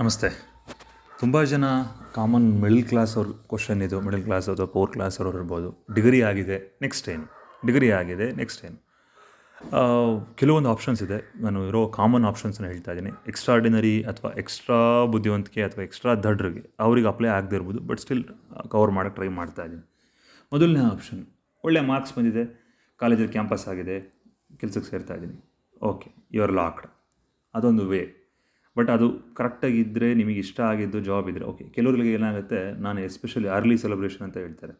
ನಮಸ್ತೆ. ತುಂಬ ಜನ ಕಾಮನ್ ಮಿಡಲ್ ಕ್ಲಾಸ್ ಅವ್ರ ಕ್ವಶನ್ ಇದು ಮಿಡಲ್ ಕ್ಲಾಸ್ ಅಥವಾ ಪೋರ್ ಕ್ಲಾಸ್ ಅವ್ರು ಇರ್ಬೋದು. ಡಿಗ್ರಿ ಆಗಿದೆ ನೆಕ್ಸ್ಟ್ ಏನು? ಡಿಗ್ರಿ ಆಗಿದೆ ನೆಕ್ಸ್ಟ್ ಏನು? ಕೆಲವೊಂದು ಆಪ್ಷನ್ಸ್ ಇದೆ. ನಾನು ಇರೋ ಕಾಮನ್ ಆಪ್ಷನ್ಸನ್ನು ಹೇಳ್ತಾ ಇದ್ದೀನಿ. ಎಕ್ಸ್ಟ್ರಾರ್ಡಿನರಿ ಅಥವಾ ಎಕ್ಸ್ಟ್ರಾ ಬುದ್ಧಿವಂತಿಕೆ ಅಥವಾ ಎಕ್ಸ್ಟ್ರಾ ದಡ್ರಿಗೆ ಅವ್ರಿಗೆ ಅಪ್ಲೈ ಆಗದೇ ಇರ್ಬೋದು ಬಟ್ ಸ್ಟಿಲ್ ಕವರ್ ಮಾಡೋಕ್ಕೆ ಟ್ರೈ ಮಾಡ್ತಾ ಇದ್ದೀನಿ. ಮೊದಲನೇ ಆಪ್ಷನ್ ಒಳ್ಳೆ ಮಾರ್ಕ್ಸ್ ಬಂದಿದೆ ಕಾಲೇಜಲ್ಲಿ ಕ್ಯಾಂಪಸ್ ಆಗಿದೆ, ಕೆಲಸಕ್ಕೆ ಸೇರ್ತಾ ಇದ್ದೀನಿ. ಓಕೆ ಯು ಆರ್ ಲಾಕ್ಡ್ ಅದೊಂದು ವೇ ಬಟ್ ಅದು ಕರೆಕ್ಟಾಗಿದ್ದರೆ ನಿಮಗೆ ಇಷ್ಟ ಆಗಿದ್ದು ಜಾಬ್ ಇದ್ದರೆ ಓಕೆ ಕೆಲವರಿಗೆ ಏನಾಗುತ್ತೆ, ನಾನು ಎಸ್ಪೆಷಲಿ ಅರ್ಲಿ ಸೆಲೆಬ್ರೇಷನ್ ಅಂತ ಹೇಳ್ತಾರೆ.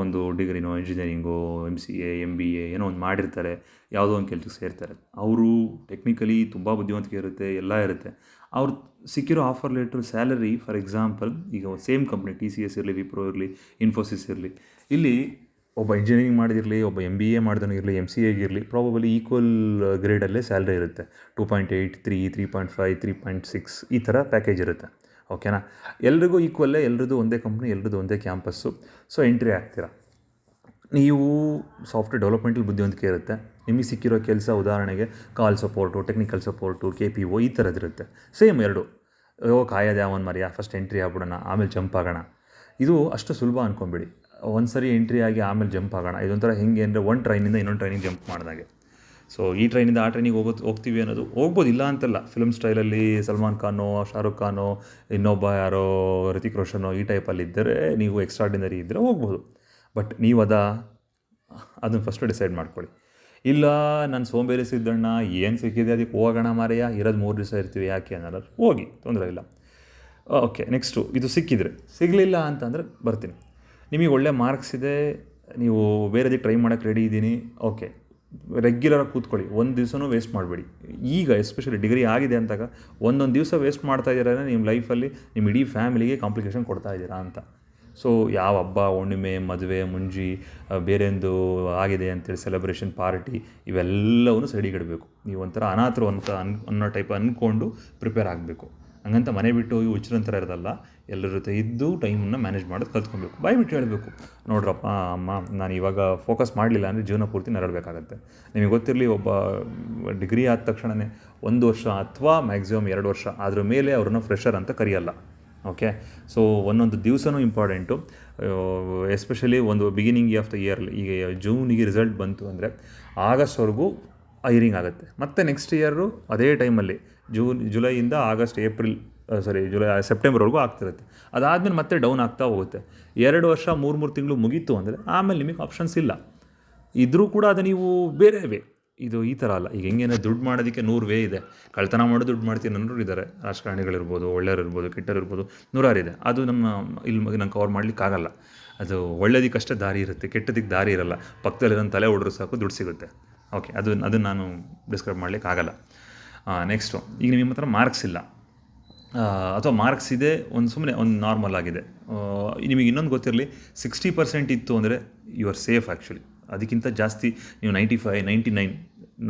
ಒಂದು ಡಿಗ್ರಿನೋ ಇಂಜಿನಿಯರಿಂಗೋ M C A M B A ಏನೋ ಒಂದು ಮಾಡಿರ್ತಾರೆ, ಯಾವುದೋ ಒಂದು ಕೆಲಸಕ್ಕೆ ಸೇರ್ತಾರೆ. ಅವರು ಟೆಕ್ನಿಕಲಿ ತುಂಬ ಬುದ್ಧಿವಂತಿಕೆ ಇರುತ್ತೆ, ಎಲ್ಲ ಇರುತ್ತೆ. ಅವ್ರು ಸಿಕ್ಕಿರೋ offer letter salary for example ಈಗ same company T C S ಇರಲಿ ವಿಪ್ರೋ ಇರಲಿ ಇನ್ಫೋಸಿಸ್ ಇರಲಿ. ಇಲ್ಲಿ ಒಬ್ಬ ಇಂಜಿನಿಯರಿಂಗ್ ಮಾಡಿದಿರಲಿ, ಒಬ್ಬ ಎಂ ಬಿ ಎ ಮಾಡಿದವನಿಗಿರಲಿ ಎಂ ಸಿ ಎಗಿರಲಿ ಪ್ರಾಬಬಲಿ ಈಕ್ವಲ್ ಗ್ರೇಡಲ್ಲೇ ಸ್ಯಾಲ್ರಿ ಇರುತ್ತೆ. Two point eight three three point five three point six ಈ ಥರ ಪ್ಯಾಕೇಜ್ ಇರುತ್ತೆ. ಓಕೆನಾ ಎಲ್ರಿಗೂ ಈಕ್ವಲ್ಲೇ ಎಲ್ರದ್ದು ಒಂದೇ ಕಂಪ್ನಿ ಎಲ್ರದ್ದು ಒಂದೇ ಕ್ಯಾಂಪಸ್ಸು ಸೊ ಎಂಟ್ರಿ ಆಗ್ತೀರ ನೀವು ಸಾಫ್ಟ್ವೇರ್ ಡೆವಲಪ್ಮೆಂಟಲ್ಲಿ ಬುದ್ಧಿವಂತಿಕೆ ಇರುತ್ತೆ. ನಿಮಗೆ ಸಿಕ್ಕಿರೋ ಕೆಲಸ ಉದಾಹರಣೆಗೆ call support technical support K P O ಈ ಥರದ್ದಿರುತ್ತೆ ಸೇಮ್ ಎರಡು. ಓ, ಕಾಯೋದೇ ಅವನ್ ಮರ್ಯಾ ಫಸ್ಟ್ ಎಂಟ್ರಿ ಆಗ್ಬಿಡೋಣ, ಆಮೇಲೆ ಜಂಪ್ ಆಗೋಣ. ಇದು ಅಷ್ಟು ಸುಲಭ ಅಂದ್ಕೊಂಬಿಡಿ ಒಂದು ಸರಿ ಎಂಟ್ರಿ ಆಗಿ ಆಮೇಲೆ ಜಂಪ್ ಆಗೋಣ. ಇದೊಂಥರ ಹೆಂಗೆ ಅಂದರೆ ಒಂದು ಟ್ರೈನಿಂದ ಇನ್ನೊಂದು ಟ್ರೈನಿಗೆ ಜಂಪ್ ಮಾಡಿದಾಗೆ. ಸೊ ಈ ಟ್ರೈನಿಂದ ಆ ಟ್ರೈನಿಗೆ ಹೋಗೋ ಹೋಗ್ತೀವಿ ಅನ್ನೋದು ಹೋಗ್ಬೋದು, ಇಲ್ಲ ಅಂತಲ್ಲ. ಫಿಲ್ಮ್ ಸ್ಟೈಲಲ್ಲಿ ಸಲ್ಮಾನ್ ಖಾನೋ ಶಾರುಖ್ ಖಾನೋ ಇನ್ನೊಬ್ಬ ಯಾರೋ ರಿತಿಕ್ ರೋಷನೋ ಈ ಟೈಪಲ್ಲಿ ಇದ್ದರೆ ನೀವು ಎಕ್ಸ್ಟ್ರಾರ್ಡಿನರಿ ಇದ್ದರೆ ಹೋಗ್ಬೋದು. ಬಟ್ ನೀವು ಅದ ಅದನ್ನು ಫಸ್ಟು ಡಿಸೈಡ್ ಮಾಡ್ಕೊಳ್ಳಿ. ಇಲ್ಲ, ನಾನು ಸೋಂಬೇರಿ ಸಿದ್ದಣ್ಣ, ಏನು ಸಿಕ್ಕಿದೆ ಅದಕ್ಕೆ ಹೋಗೋಣ ಮಾರಯ್ಯ, ಇರೋದು ಮೂರು ದಿವಸ ಇರ್ತೀವಿ, ಯಾಕೆ ಅನ್ನೋಲ್ಲ ಹೋಗಿ, ತೊಂದರೆ ಇಲ್ಲ. ಓಕೆ ನೆಕ್ಸ್ಟು ಇದು ಸಿಕ್ಕಿದರೆ. ಸಿಗಲಿಲ್ಲ ಅಂತಂದರೆ ಬರ್ತೀನಿ. ನಿಮಗೆ ಒಳ್ಳೆ ಮಾರ್ಕ್ಸ್ ಇದೆ, ನೀವು ಬೇರೆದಕ್ಕೆ ಟ್ರೈ ಮಾಡೋಕ್ಕೆ ರೆಡಿ ಇದ್ದೀನಿ ಓಕೆ ರೆಗ್ಯುಲರಾಗಿ ಕೂತ್ಕೊಳ್ಳಿ, ಒಂದು ದಿವಸನೂ ವೇಸ್ಟ್ ಮಾಡಬೇಡಿ. ಈಗ ಎಸ್ಪೆಷಲಿ ಡಿಗ್ರಿ ಆಗಿದೆ ಅಂತಾಗ ಒಂದೊಂದು ದಿವಸ ವೇಸ್ಟ್ ಮಾಡ್ತಾ ಇದ್ದೀರಾ ನಿಮ್ಮ ಲೈಫಲ್ಲಿ ನಿಮ್ಮ ಇಡೀ ಫ್ಯಾಮಿಲಿಗೆ ಕಾಂಪ್ಲಿಕೇಶನ್ ಕೊಡ್ತಾ ಇದ್ದೀರಾ ಅಂತ. ಸೊ ಯಾವ ಹಬ್ಬ, ಹುಣ್ಣಿಮೆ, ಮದುವೆ, ಮುಂಜಿ ಬೇರೆಂದು ಆಗಿದೆ ಅಂತೇಳಿ ಸೆಲೆಬ್ರೇಷನ್ ಪಾರ್ಟಿ ಇವೆಲ್ಲವನ್ನು ಸೈಡಿಗೆ ಇಡಬೇಕು ನೀವು ಒಂಥರ ಅನಾಥರು ಅಂತ ಅನ್, ಅನ್ನೋ ಟೈಪ್ ಅಂದ್ಕೊಂಡು ಪ್ರಿಪೇರ್ ಆಗಬೇಕು. ಹಂಗಂತ ಮನೆ ಬಿಟ್ಟು ಹೋಗಿ ಥರ ಇರೋದಲ್ಲ, ಎಲ್ಲರ ಜೊತೆ ಇದ್ದು ಟೈಮನ್ನು ಮ್ಯಾನೇಜ್ ಮಾಡೋದು ಕಲ್ತ್ಕೊಬೇಕು. ಬಾಯ್ ಬಿಟ್ಟು ಹೇಳಬೇಕು. ನೋಡ್ರಪ್ಪ, ಅಮ್ಮ, ನಾನು ಇವಾಗ ಫೋಕಸ್ ಮಾಡಲಿಲ್ಲ ಅಂದರೆ ಜೀವನ ಪೂರ್ತಿ ನರಳಬೇಕಾಗತ್ತೆ. ನಿಮಗೆ ಗೊತ್ತಿರಲಿ ಒಬ್ಬ ಡಿಗ್ರಿ ಆದ ತಕ್ಷಣವೇ ಒಂದು ವರ್ಷ ಅಥವಾ ಮ್ಯಾಕ್ಸಿಮಮ್ ಎರಡು ವರ್ಷ ಅದ್ರ ಮೇಲೆ ಅವ್ರನ್ನ ಫ್ರೆಷರ್ ಅಂತ ಕರೆಯಲ್ಲ. ಓಕೆ ಸೊ ಒಂದೊಂದು ದಿವಸನೂ ಇಂಪಾರ್ಟೆಂಟು ಎಸ್ಪೆಷಲಿ ಒಂದು ಬಿಗಿನಿಂಗ್ ಆಫ್ ದ ಇಯರ್ಲಿ ಈಗ ಜೂನಿಗೆ ರಿಸಲ್ಟ್ ಬಂತು ಅಂದರೆ ಆಗಸ್ಟ್ವರೆಗೂ ಐರಿಂಗ್ ಆಗುತ್ತೆ. ಮತ್ತು ನೆಕ್ಸ್ಟ್ ಇಯರು ಅದೇ ಟೈಮಲ್ಲಿ ಜೂನ್, ಜುಲೈಯಿಂದ ಆಗಸ್ಟ್, ಏಪ್ರಿಲ್ ಸಾರಿ ಜುಲೈ ಸೆಪ್ಟೆಂಬರ್ವರೆಗೂ ಆಗ್ತಿರುತ್ತೆ. ಅದಾದಮೇಲೆ ಮತ್ತೆ ಡೌನ್ ಆಗ್ತಾ ಹೋಗುತ್ತೆ. ಎರಡು ವರ್ಷ, ಮೂರು ಮೂರು ತಿಂಗಳು ಮುಗೀತು ಅಂದರೆ ಆಮೇಲೆ ನಿಮಗೆ ಆಪ್ಷನ್ಸ್ ಇಲ್ಲ. ಇದ್ರೂ ಕೂಡ ಅದು ನೀವು ಬೇರೆ ವೇ, ಇದು ಈ ಥರ ಅಲ್ಲ. ಈಗ ಹೆಂಗೇನೋ ದುಡ್ಡು ಮಾಡೋದಕ್ಕೆ ನೂರು ವೇ ಇದೆ. ಕಳ್ತನ ಮಾಡಿ ದುಡ್ಡು ಮಾಡ್ತೀನಿ ಅನ್ನೋರು ಇದ್ದಾರೆ ರಾಜಕಾರಣಿಗಳಿರ್ಬೋದು ಒಳ್ಳೆಯವರಿರ್ಬೋದು ಇರ್ಬೋದು ನೂರಾರು ಇದೆ. ಅದು ನಮ್ಮ ಇಲ್ಲಿ ನಂಗೆ ಕವರ್ ಮಾಡಲಿಕ್ಕಾಗಲ್ಲ. ಅದು ಒಳ್ಳೇದಕ್ಕಷ್ಟೇ ದಾರಿ ಇರುತ್ತೆ ಕೆಟ್ಟದಕ್ಕೆ ದಾರಿ ಇರಲ್ಲ. ಪಕ್ಕದಲ್ಲಿರೋ ತಲೆ ಹೊಡ್ರು ಸಾಕು, ದುಡ್ಡು ಸಿಗುತ್ತೆ. ಓಕೆ ಅದು ಅದನ್ನು ನಾನು ಡಿಸ್ಕ್ರೈಬ್ ಮಾಡಲಿಕ್ಕಾಗಲ್ಲ. ನೆಕ್ಸ್ಟು ಈಗ ನಿಮ್ಮ ಹತ್ರ ಮಾರ್ಕ್ಸ್ ಇಲ್ಲ. ಅಥವಾ ಮಾರ್ಕ್ಸ್ ಇದೆ, ಒಂದು ಸುಮ್ಮನೆ ಒಂದು ನಾರ್ಮಲ್ ಆಗಿದೆ. ನಿಮಗೆ ಇನ್ನೊಂದು ಗೊತ್ತಿರಲಿ ಸಿಕ್ಸ್ಟಿ ಪರ್ಸೆಂಟ್ ಇತ್ತು ಅಂದರೆ ಯು ಆರ್ ಸೇಫ್ ಆ್ಯಕ್ಚುಲಿ ಅದಕ್ಕಿಂತ ಜಾಸ್ತಿ ನೀವು ninety five ninety nine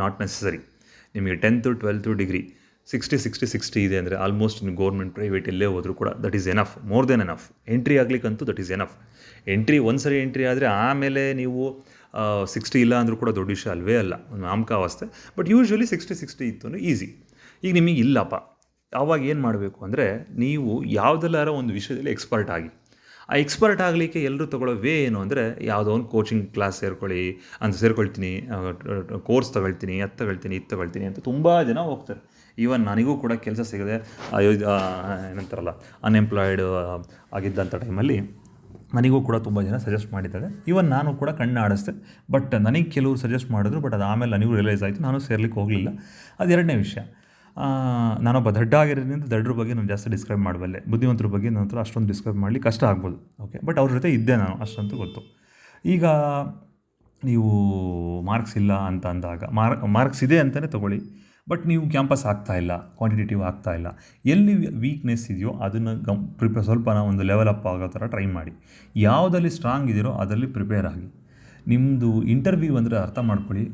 not necessary ನಿಮಗೆ tenth twelfth degree sixty sixty sixty ಇದೆ ಅಂದರೆ ಆಲ್ಮೋಸ್ಟ್ ನೀವು ಗೌರ್ಮೆಂಟ್ ಪ್ರೈವೇಟ್ ಎಲ್ಲೇ ಹೋದರೂ ಕೂಡ that is enough more than enough entry ಆಗಲಿಕ್ಕಂತೂ that is enough entry ಒಂದು ಸರಿ ಎಂಟ್ರಿ ಆದರೆ ಆಮೇಲೆ ನೀವು ಸಿಕ್ಸ್ಟಿ ಇಲ್ಲ ಅಂದರೂ ಕೂಡ ದೊಡ್ಡ ವಿಷಯ ಅಲ್ವೇ ಅಲ್ಲ ನಾಮಕಾವಸ್ಥೆ ಬಟ್ ಯೂಶ್ವಲಿ ಸಿಕ್ಸ್ಟಿ ಸಿಕ್ಸ್ಟಿ ಇತ್ತು ಅಂದರೆ ಈಸಿ ಈಗ ನಿಮಗೆ ಇಲ್ಲಪ್ಪ. ಆವಾಗ ಏನು ಮಾಡಬೇಕು ಅಂದರೆ ನೀವು ಯಾವುದೆಲ್ಲಾರ ಒಂದು ವಿಷಯದಲ್ಲಿ ಎಕ್ಸ್ಪರ್ಟ್ ಆಗಿ. ಆ ಎಕ್ಸ್ಪರ್ಟ್ ಆಗಲಿಕ್ಕೆ ಎಲ್ಲರೂ ತೊಗೊಳ್ಳೋ ವೇ ಏನು ಅಂದರೆ ಯಾವುದೋ ಒಂದು ಕೋಚಿಂಗ್ ಕ್ಲಾಸ್ ಸೇರ್ಕೊಳ್ಳಿ, ಅಂತ ಸೇರ್ಕೊಳ್ತೀನಿ ಕೋರ್ಸ್ ತಗೊಳ್ತೀನಿ, ಅದು ತಗೊಳ್ತೀನಿ, ಇದು ತಗೊಳ್ತೀನಿ ಅಂತ ತುಂಬ ಜನ ಹೋಗ್ತಾರೆ. ಈವನ್ ನನಗೂ ಕೂಡ ಕೆಲಸ ಸಿಗದೆ ಏನಂತಾರಲ್ಲ ಅನ್ಎಂಪ್ಲಾಯ್ಡ್ ಆಗಿದ್ದಂಥ ಟೈಮಲ್ಲಿ ನನಗೂ ಕೂಡ ತುಂಬ ಜನ ಸಜೆಸ್ಟ್ ಮಾಡಿದ್ದಾರೆ. ಇವನ್ ನಾನು ಕೂಡ ಕಣ್ಣು ಆಡಿಸ್ದೆ. ಬಟ್ ನನಗೆ ಕೆಲವರು ಸಜೆಸ್ಟ್ ಮಾಡಿದ್ರು ಬಟ್ ಅದು ಆಮೇಲೆ ನನಗೂ ರಿಯಲೈಸ್ ಆಯಿತು, ನಾನು ಸೇರ್ಲಿಕ್ಕೆ ಹೋಗಲಿಲ್ಲ. ಅದು ಎರಡನೇ ವಿಷಯ. ನಾನೊಬ್ಬ ದಡ್ಡ ಆಗಿರೋದ್ರಿಂದ ದಡ್ಡ್ರ ಬಗ್ಗೆ ನಾನು ಜಾಸ್ತಿ ಡಿಸ್ಕ್ರೈಬ್ ಮಾಡಬಲ್ಲೆ. ಬುದ್ಧಿವಂತರ ಬಗ್ಗೆ ನನ್ನ ಹತ್ರ ಅಷ್ಟೊಂದು ಡಿಸ್ಕ್ರೈಬ್ ಮಾಡಲಿ ಕಷ್ಟ ಆಗ್ಬೋದು. ಓಕೆ ಬಟ್ ಅವ್ರ ಜೊತೆ ಇದ್ದೆ ನಾನು, ಅಷ್ಟಂತೂ ಗೊತ್ತು. ಈಗ ನೀವು ಮಾರ್ಕ್ಸ್ ಇಲ್ಲ ಅಂತ ಅಂದಾಗ ಮಾರ್ ಮಾರ್ಕ್ಸ್ ಇದೆ ಅಂತಲೇ ತೊಗೊಳ್ಳಿ. ಬಟ್ ನೀವು ಕ್ಯಾಂಪಸ್ ಆಗ್ತಾ ಇಲ್ಲ ಕ್ವಾಂಟಿಟೇಟಿವ್ ಆಗ್ತಾ ಇಲ್ಲ. ಎಲ್ಲಿ ವೀಕ್ನೆಸ್ ಇದೆಯೋ ಅದನ್ನು ಗಮ್ ಪ್ರಿಪೇರ್ ಸ್ವಲ್ಪ ನಾವು ಒಂದು ಲೆವೆಲ್ ಅಪ್ ಆಗೋ ಥರ ಟ್ರೈ ಮಾಡಿ. ಯಾವುದಲ್ಲಿ ಸ್ಟ್ರಾಂಗ್ ಇದೆಯೋ ಅದರಲ್ಲಿ ಪ್ರಿಪೇರ್ ಆಗಿ. ನಿಮ್ಮದು ಇಂಟರ್ವ್ಯೂ ಅಂದರೆ ಅರ್ಥ ಮಾಡ್ಕೊಳ್ಳಿ.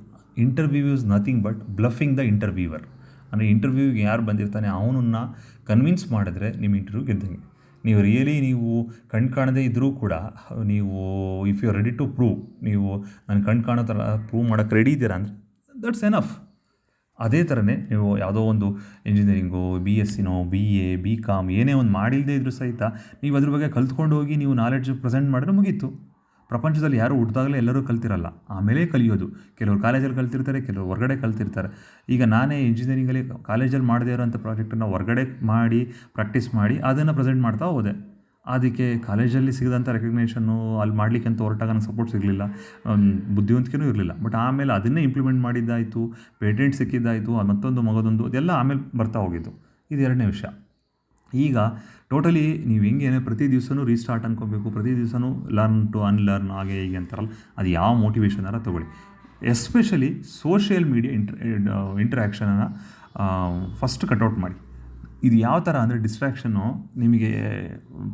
Interview is nothing but bluffing the interviewer ಅಂದರೆ ಇಂಟರ್ವ್ಯೂಗೆ ಯಾರು ಬಂದಿರ್ತಾನೆ ಅವನನ್ನು ಕನ್ವಿನ್ಸ್ ಮಾಡಿದ್ರೆ ನಿಮ್ಮ ಇಂಟರ್ವ್ಯೂ ಗೆದ್ದಂಗೆ. ನೀವು ರಿಯಲಿ ನೀವು ಕಣ್ ಕಾಣದೇ ಇದ್ದರೂ ಕೂಡ, ನೀವು if you ready to prove ನೀವು ನನ್ನ ಕಣ್ ಕಾಣೋ ಥರ ಪ್ರೂವ್ ಮಾಡೋಕ್ಕೆ ರೆಡಿ ಇದ್ದೀರಾ ಅಂದರೆ ದಟ್ಸ್ ಎನಫ್ ಅದೇ ಥರನೇ ನೀವು ಯಾವುದೋ ಒಂದು ಇಂಜಿನಿಯರಿಂಗು ಬಿ ಎಸ್ ಸಿನೋ ಬಿ ಎ ಬಿ ಕಾಮ್ ಏನೇ ಒಂದು ಮಾಡಿಲ್ಲದೆ ಇದ್ದರೂ ಸಹಿತ ನೀವು ಅದ್ರ ಬಗ್ಗೆ ಕಲ್ತ್ಕೊಂಡು ಹೋಗಿ ನೀವು ನಾಲೆಡ್ಜ್ ಪ್ರೆಸೆಂಟ್ ಮಾಡಿದ್ರೆ ಮುಗೀತು. ಪ್ರಪಂಚದಲ್ಲಿ ಯಾರು ಹುಟ್ಟಿದಾಗಲೇ ಎಲ್ಲರೂ ಕಲ್ತಿರಲ್ಲ. ಆಮೇಲೆ ಕಲಿಯೋದು. ಕೆಲವರು ಕಾಲೇಜಲ್ಲಿ ಕಲ್ತಿರ್ತಾರೆ, ಕೆಲವರು ಹೊರಗಡೆ ಕಲ್ತಿರ್ತಾರೆ. ಈಗ ನಾನೇ ಇಂಜಿನಿಯರಿಂಗಲ್ಲಿ ಕಾಲೇಜಲ್ಲಿ ಮಾಡದೇ ಇರೋಂಥ ಪ್ರಾಜೆಕ್ಟನ್ನು ಹೊರಗಡೆ ಮಾಡಿ ಪ್ರಾಕ್ಟೀಸ್ ಮಾಡಿ, ಅದನ್ನು ಪ್ರೆಸೆಂಟ್ ಮಾಡ್ತಾ ಹೋದೆ. ಅದಕ್ಕೆ ಕಾಲೇಜಲ್ಲಿ ಸಿಗದಂಥ ರೆಕಗ್ನೇಷನ್ನು ಅಲ್ಲಿ ಮಾಡಲಿಕ್ಕೆ ಅಂತ ಹೊರಟಾಗ ನನಗೆ ಸಪೋರ್ಟ್ ಸಿಗಲಿಲ್ಲ. ಬುದ್ಧಿವಂತಿಕೆನೂ ಇರಲಿಲ್ಲ. ಬಟ್ ಆಮೇಲೆ ಅದನ್ನೇ ಇಂಪ್ಲಿಮೆಂಟ್ ಮಾಡಿದ್ದಾಯಿತು ಪೇಟೆಂಟ್ ಸಿಕ್ಕಿದ್ದಾಯಿತು ಮತ್ತೊಂದು ಮಗದೊಂದು, ಅದೆಲ್ಲ ಆಮೇಲೆ ಬರ್ತಾ ಹೋಗಿದ್ದು. ಇದು ಎರಡನೇ ವಿಷಯ. ಈಗ ಟೋಟಲಿ ನೀವು ಹೆಂಗೇನೆ ಪ್ರತಿ ದಿವಸನೂ ರೀಸ್ಟಾರ್ಟ್ ಅನ್ಕೋಬೇಕು, ಪ್ರತಿ ದಿವಸನೂ ಲರ್ನ್ ಟು ಅನ್ಲರ್ನ್ ಹಾಗೆ ಹೀಗೆ ಅಂತಾರಲ್ಲ, ಅದು ಯಾವ ಮೋಟಿವೇಶನಾರ ತೊಗೊಳ್ಳಿ. ಎಸ್ಪೆಷಲಿ ಸೋಷಿಯಲ್ ಮೀಡಿಯಾ ಇಂಟ್ರ ಇಂಟ್ರ್ಯಾಕ್ಷನನ್ನು ಫಸ್ಟ್ ಕಟ್ಔಟ್ ಮಾಡಿ. ಇದು ಯಾವ ಥರ ಅಂದರೆ ಡಿಸ್ಟ್ರಾಕ್ಷನ್ನು ನಿಮಗೆ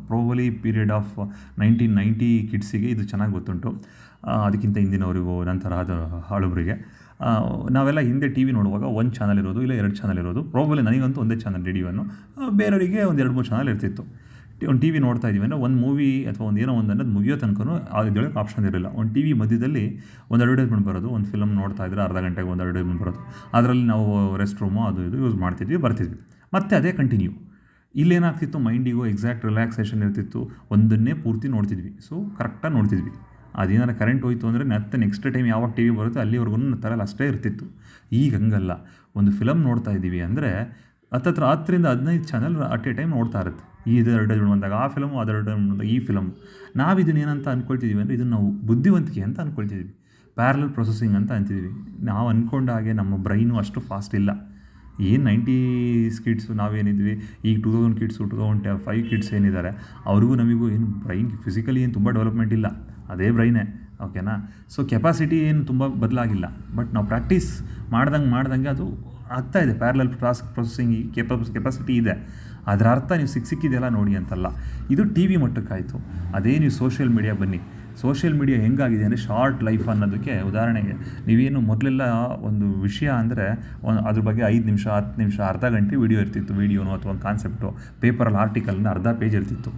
probably period of nineteen ninety ಕಿಡ್ಸಿಗೆ ಇದು ಚೆನ್ನಾಗಿ ಗೊತ್ತುಂಟು. ಅದಕ್ಕಿಂತ ಹಿಂದಿನವರಿಗೂ ನಂತರ ಅದು ಹಳಬರಿಗೆ ನಾವೆಲ್ಲ ಹಿಂದೆ ಟಿ ವಿ ನೋಡುವಾಗ ಒಂದು ಚಾನಲ್ ಇರೋದು ಇಲ್ಲ ಎರಡು ಚಾನಲ್ ಇರೋದು. ಪ್ರೋಬಲಿ ನನಗಂತೂ ಒಂದೇ ಚಾನಲ್ ರೇಡಿಯೋವನ್ನು ಬೇರೆಯವರಿಗೆ ಒಂದು ಎರಡು ಮೂರು ಚಾನಲ್ ಇರ್ತಿತ್ತು. ಒಂದು ಟಿ ವಿ ನೋಡ್ತಾ ಇದ್ದೀವಿ ಅಂದರೆ ಒಂದು ಮೂವಿ ಅಥವಾ ಒಂದು ಏನೋ ಒಂದು ಅನ್ನೋದು ಮುಗಿಯೋ ತನಕನೂ ಅದರೊಳಗೆ ಆಪ್ಷನ್ ಇರಲಿಲ್ಲ. ಒಂದು ಟಿ ವಿ ಮಧ್ಯದಲ್ಲಿ ಒಂದು ಅಡ್ವರ್ಟೈಸ್ಮೆಂಟ್ ಬರೋದು, ಒಂದು ಫಿಲಮ್ ನೋಡ್ತಾ ಇದ್ದರೆ ಅರ್ಧ ಗಂಟೆಗೆ ಒಂದು ಅಡ್ವರ್ಟೈಸ್ಮೆಂಟ್ ಬರೋದು. ಅದರಲ್ಲಿ ನಾವು ರೆಸ್ಟ್ ರೂಮು ಅದು ಇದು ಯೂಸ್ ಮಾಡ್ತಿದ್ವಿ, ಬರ್ತಿದ್ವಿ. ಮತ್ತೆ ಅದೇ ಕಂಟಿನ್ಯೂ ಇಲ್ಲೇನಾಗ್ತಿತ್ತು? ಮೈಂಡಿಗೂ ಎಕ್ಸಾಕ್ಟ್ ರಿಲ್ಯಾಕ್ಸೇಷನ್ ಇರ್ತಿತ್ತು. ಒಂದನ್ನೇ ಪೂರ್ತಿ ನೋಡ್ತಿದ್ವಿ. ಸೊ ಕರೆಕ್ಟಾಗಿ ನೋಡ್ತಿದ್ವಿ. ಅದೇನಾರ ಕರೆಂಟ್ ಹೋಯಿತು ಅಂದರೆ ಮತ್ತೆ ನೆಕ್ಸ್ಟ್ ಟೈಮ್ ಯಾವಾಗ ಟಿ ವಿ ಬರುತ್ತೆ ಅಲ್ಲಿವರೆಗೂ ತರಲ್ಲಿ ಅಷ್ಟೇ ಇರ್ತಿತ್ತು. ಈಗ ಹಂಗಲ್ಲ. ಒಂದು ಫಿಲಮ್ ನೋಡ್ತಾ ಇದ್ದೀವಿ ಅಂದರೆ ಹತ್ತತ್ರ ಹತ್ತರಿಂದ ಹದಿನೈದು ಚಾನಲ್ ಅಟ್ ಎ ಟೈಮ್ ನೋಡ್ತಾ ಇರುತ್ತೆ. ಈ ಇದು ಅಡ್ವರ್ಟೈಸ್ಮೆಂಟ್ ಬಂದಾಗ ಆ ಫಿಲಮು ಅದೆರಡು ಬಂದಾಗ ಈ ಫಿಲಮ್ ನಾವು ಇದನ್ನ ಏನಂತ ಅಂದ್ಕೊಳ್ತಿದ್ದೀವಿ ಅಂದರೆ ಇದನ್ನು ನಾವು ಬುದ್ಧಿವಂತಿಕೆ ಅಂತ ಅಂದ್ಕೊಳ್ತಿದ್ದೀವಿ ಪ್ಯಾರಲಲ್ ಪ್ರೊಸೆಸಿಂಗ್ ಅಂತ ಅಂತಿದ್ದೀವಿ ನಾವು ಅಂದ್ಕೊಂಡ ಹಾಗೆ ನಮ್ಮ ಬ್ರೈನು ಅಷ್ಟು ಫಾಸ್ಟ್ ಇಲ್ಲ. ಏನು ನೈಂಟೀಸ್ ಕಿಡ್ಸು ನಾವೇನಿದ್ವಿ ಈಗ two thousand kids, two thousand five kids ಏನಿದ್ದಾರೆ, ಅವ್ರಿಗೂ ನಮಗೂ ಏನು ಬ್ರೈನ್ ಫಿಸಿಕಲಿ ಏನು ತುಂಬ ಡೆವಲಪ್ಮೆಂಟ್ ಇಲ್ಲ. ಅದೇ ಬ್ರೈನೇ ಓಕೆನಾ ಸೊ ಕೆಪಾಸಿಟಿ ಏನು ತುಂಬ ಬದಲಾಗಿಲ್ಲ. ಬಟ್ ನಾವು ಪ್ರಾಕ್ಟೀಸ್ ಮಾಡ್ದಂಗೆ ಮಾಡ್ದಂಗೆ ಅದು ಆಗ್ತಾ ಇದೆ. ಪ್ಯಾರಲಲ್ ಟಾಸ್ಕ್ ಪ್ರೊಸೆಸಿಂಗ್ ಕೆಪ ಕೆಪಾಸಿಟಿ ಇದೆ. ಅದರ ಅರ್ಥ ನೀವು ಸಿಕ್ಕ ನೋಡಿ ಅಂತಲ್ಲ. ಇದು ಟಿ ವಿ ಮಟ್ಟಕ್ಕಾಯಿತು. ಅದೇ ನೀವು ಸೋಷಿಯಲ್ ಮೀಡಿಯಾ ಬನ್ನಿ. ಸೋಷಿಯಲ್ ಮೀಡಿಯಾ ಹೆಂಗಾಗಿದೆ ಅಂದರೆ ಶಾರ್ಟ್ ಲೈಫ್ ಅನ್ನೋದಕ್ಕೆ ಉದಾಹರಣೆಗೆ ನೀವೇನು ಮೊದಲೆಲ್ಲ ಒಂದು ವಿಷಯ ಅಂದರೆ ಒಂದು ಅದ್ರ ಬಗ್ಗೆ ಐದು ನಿಮಿಷ, ಹತ್ತು ನಿಮಿಷ, ಅರ್ಧ ಗಂಟೆ ವೀಡಿಯೋ ಇರ್ತಿತ್ತು, ವೀಡಿಯೋನೋ ಅಥವಾ ಒಂದು ಕಾನ್ಸೆಪ್ಟು ಪೇಪರಲ್ಲಿ ಆರ್ಟಿಕಲ್ನ ಅರ್ಧ ಪೇಜ್ ಇರ್ತಿತ್ತು.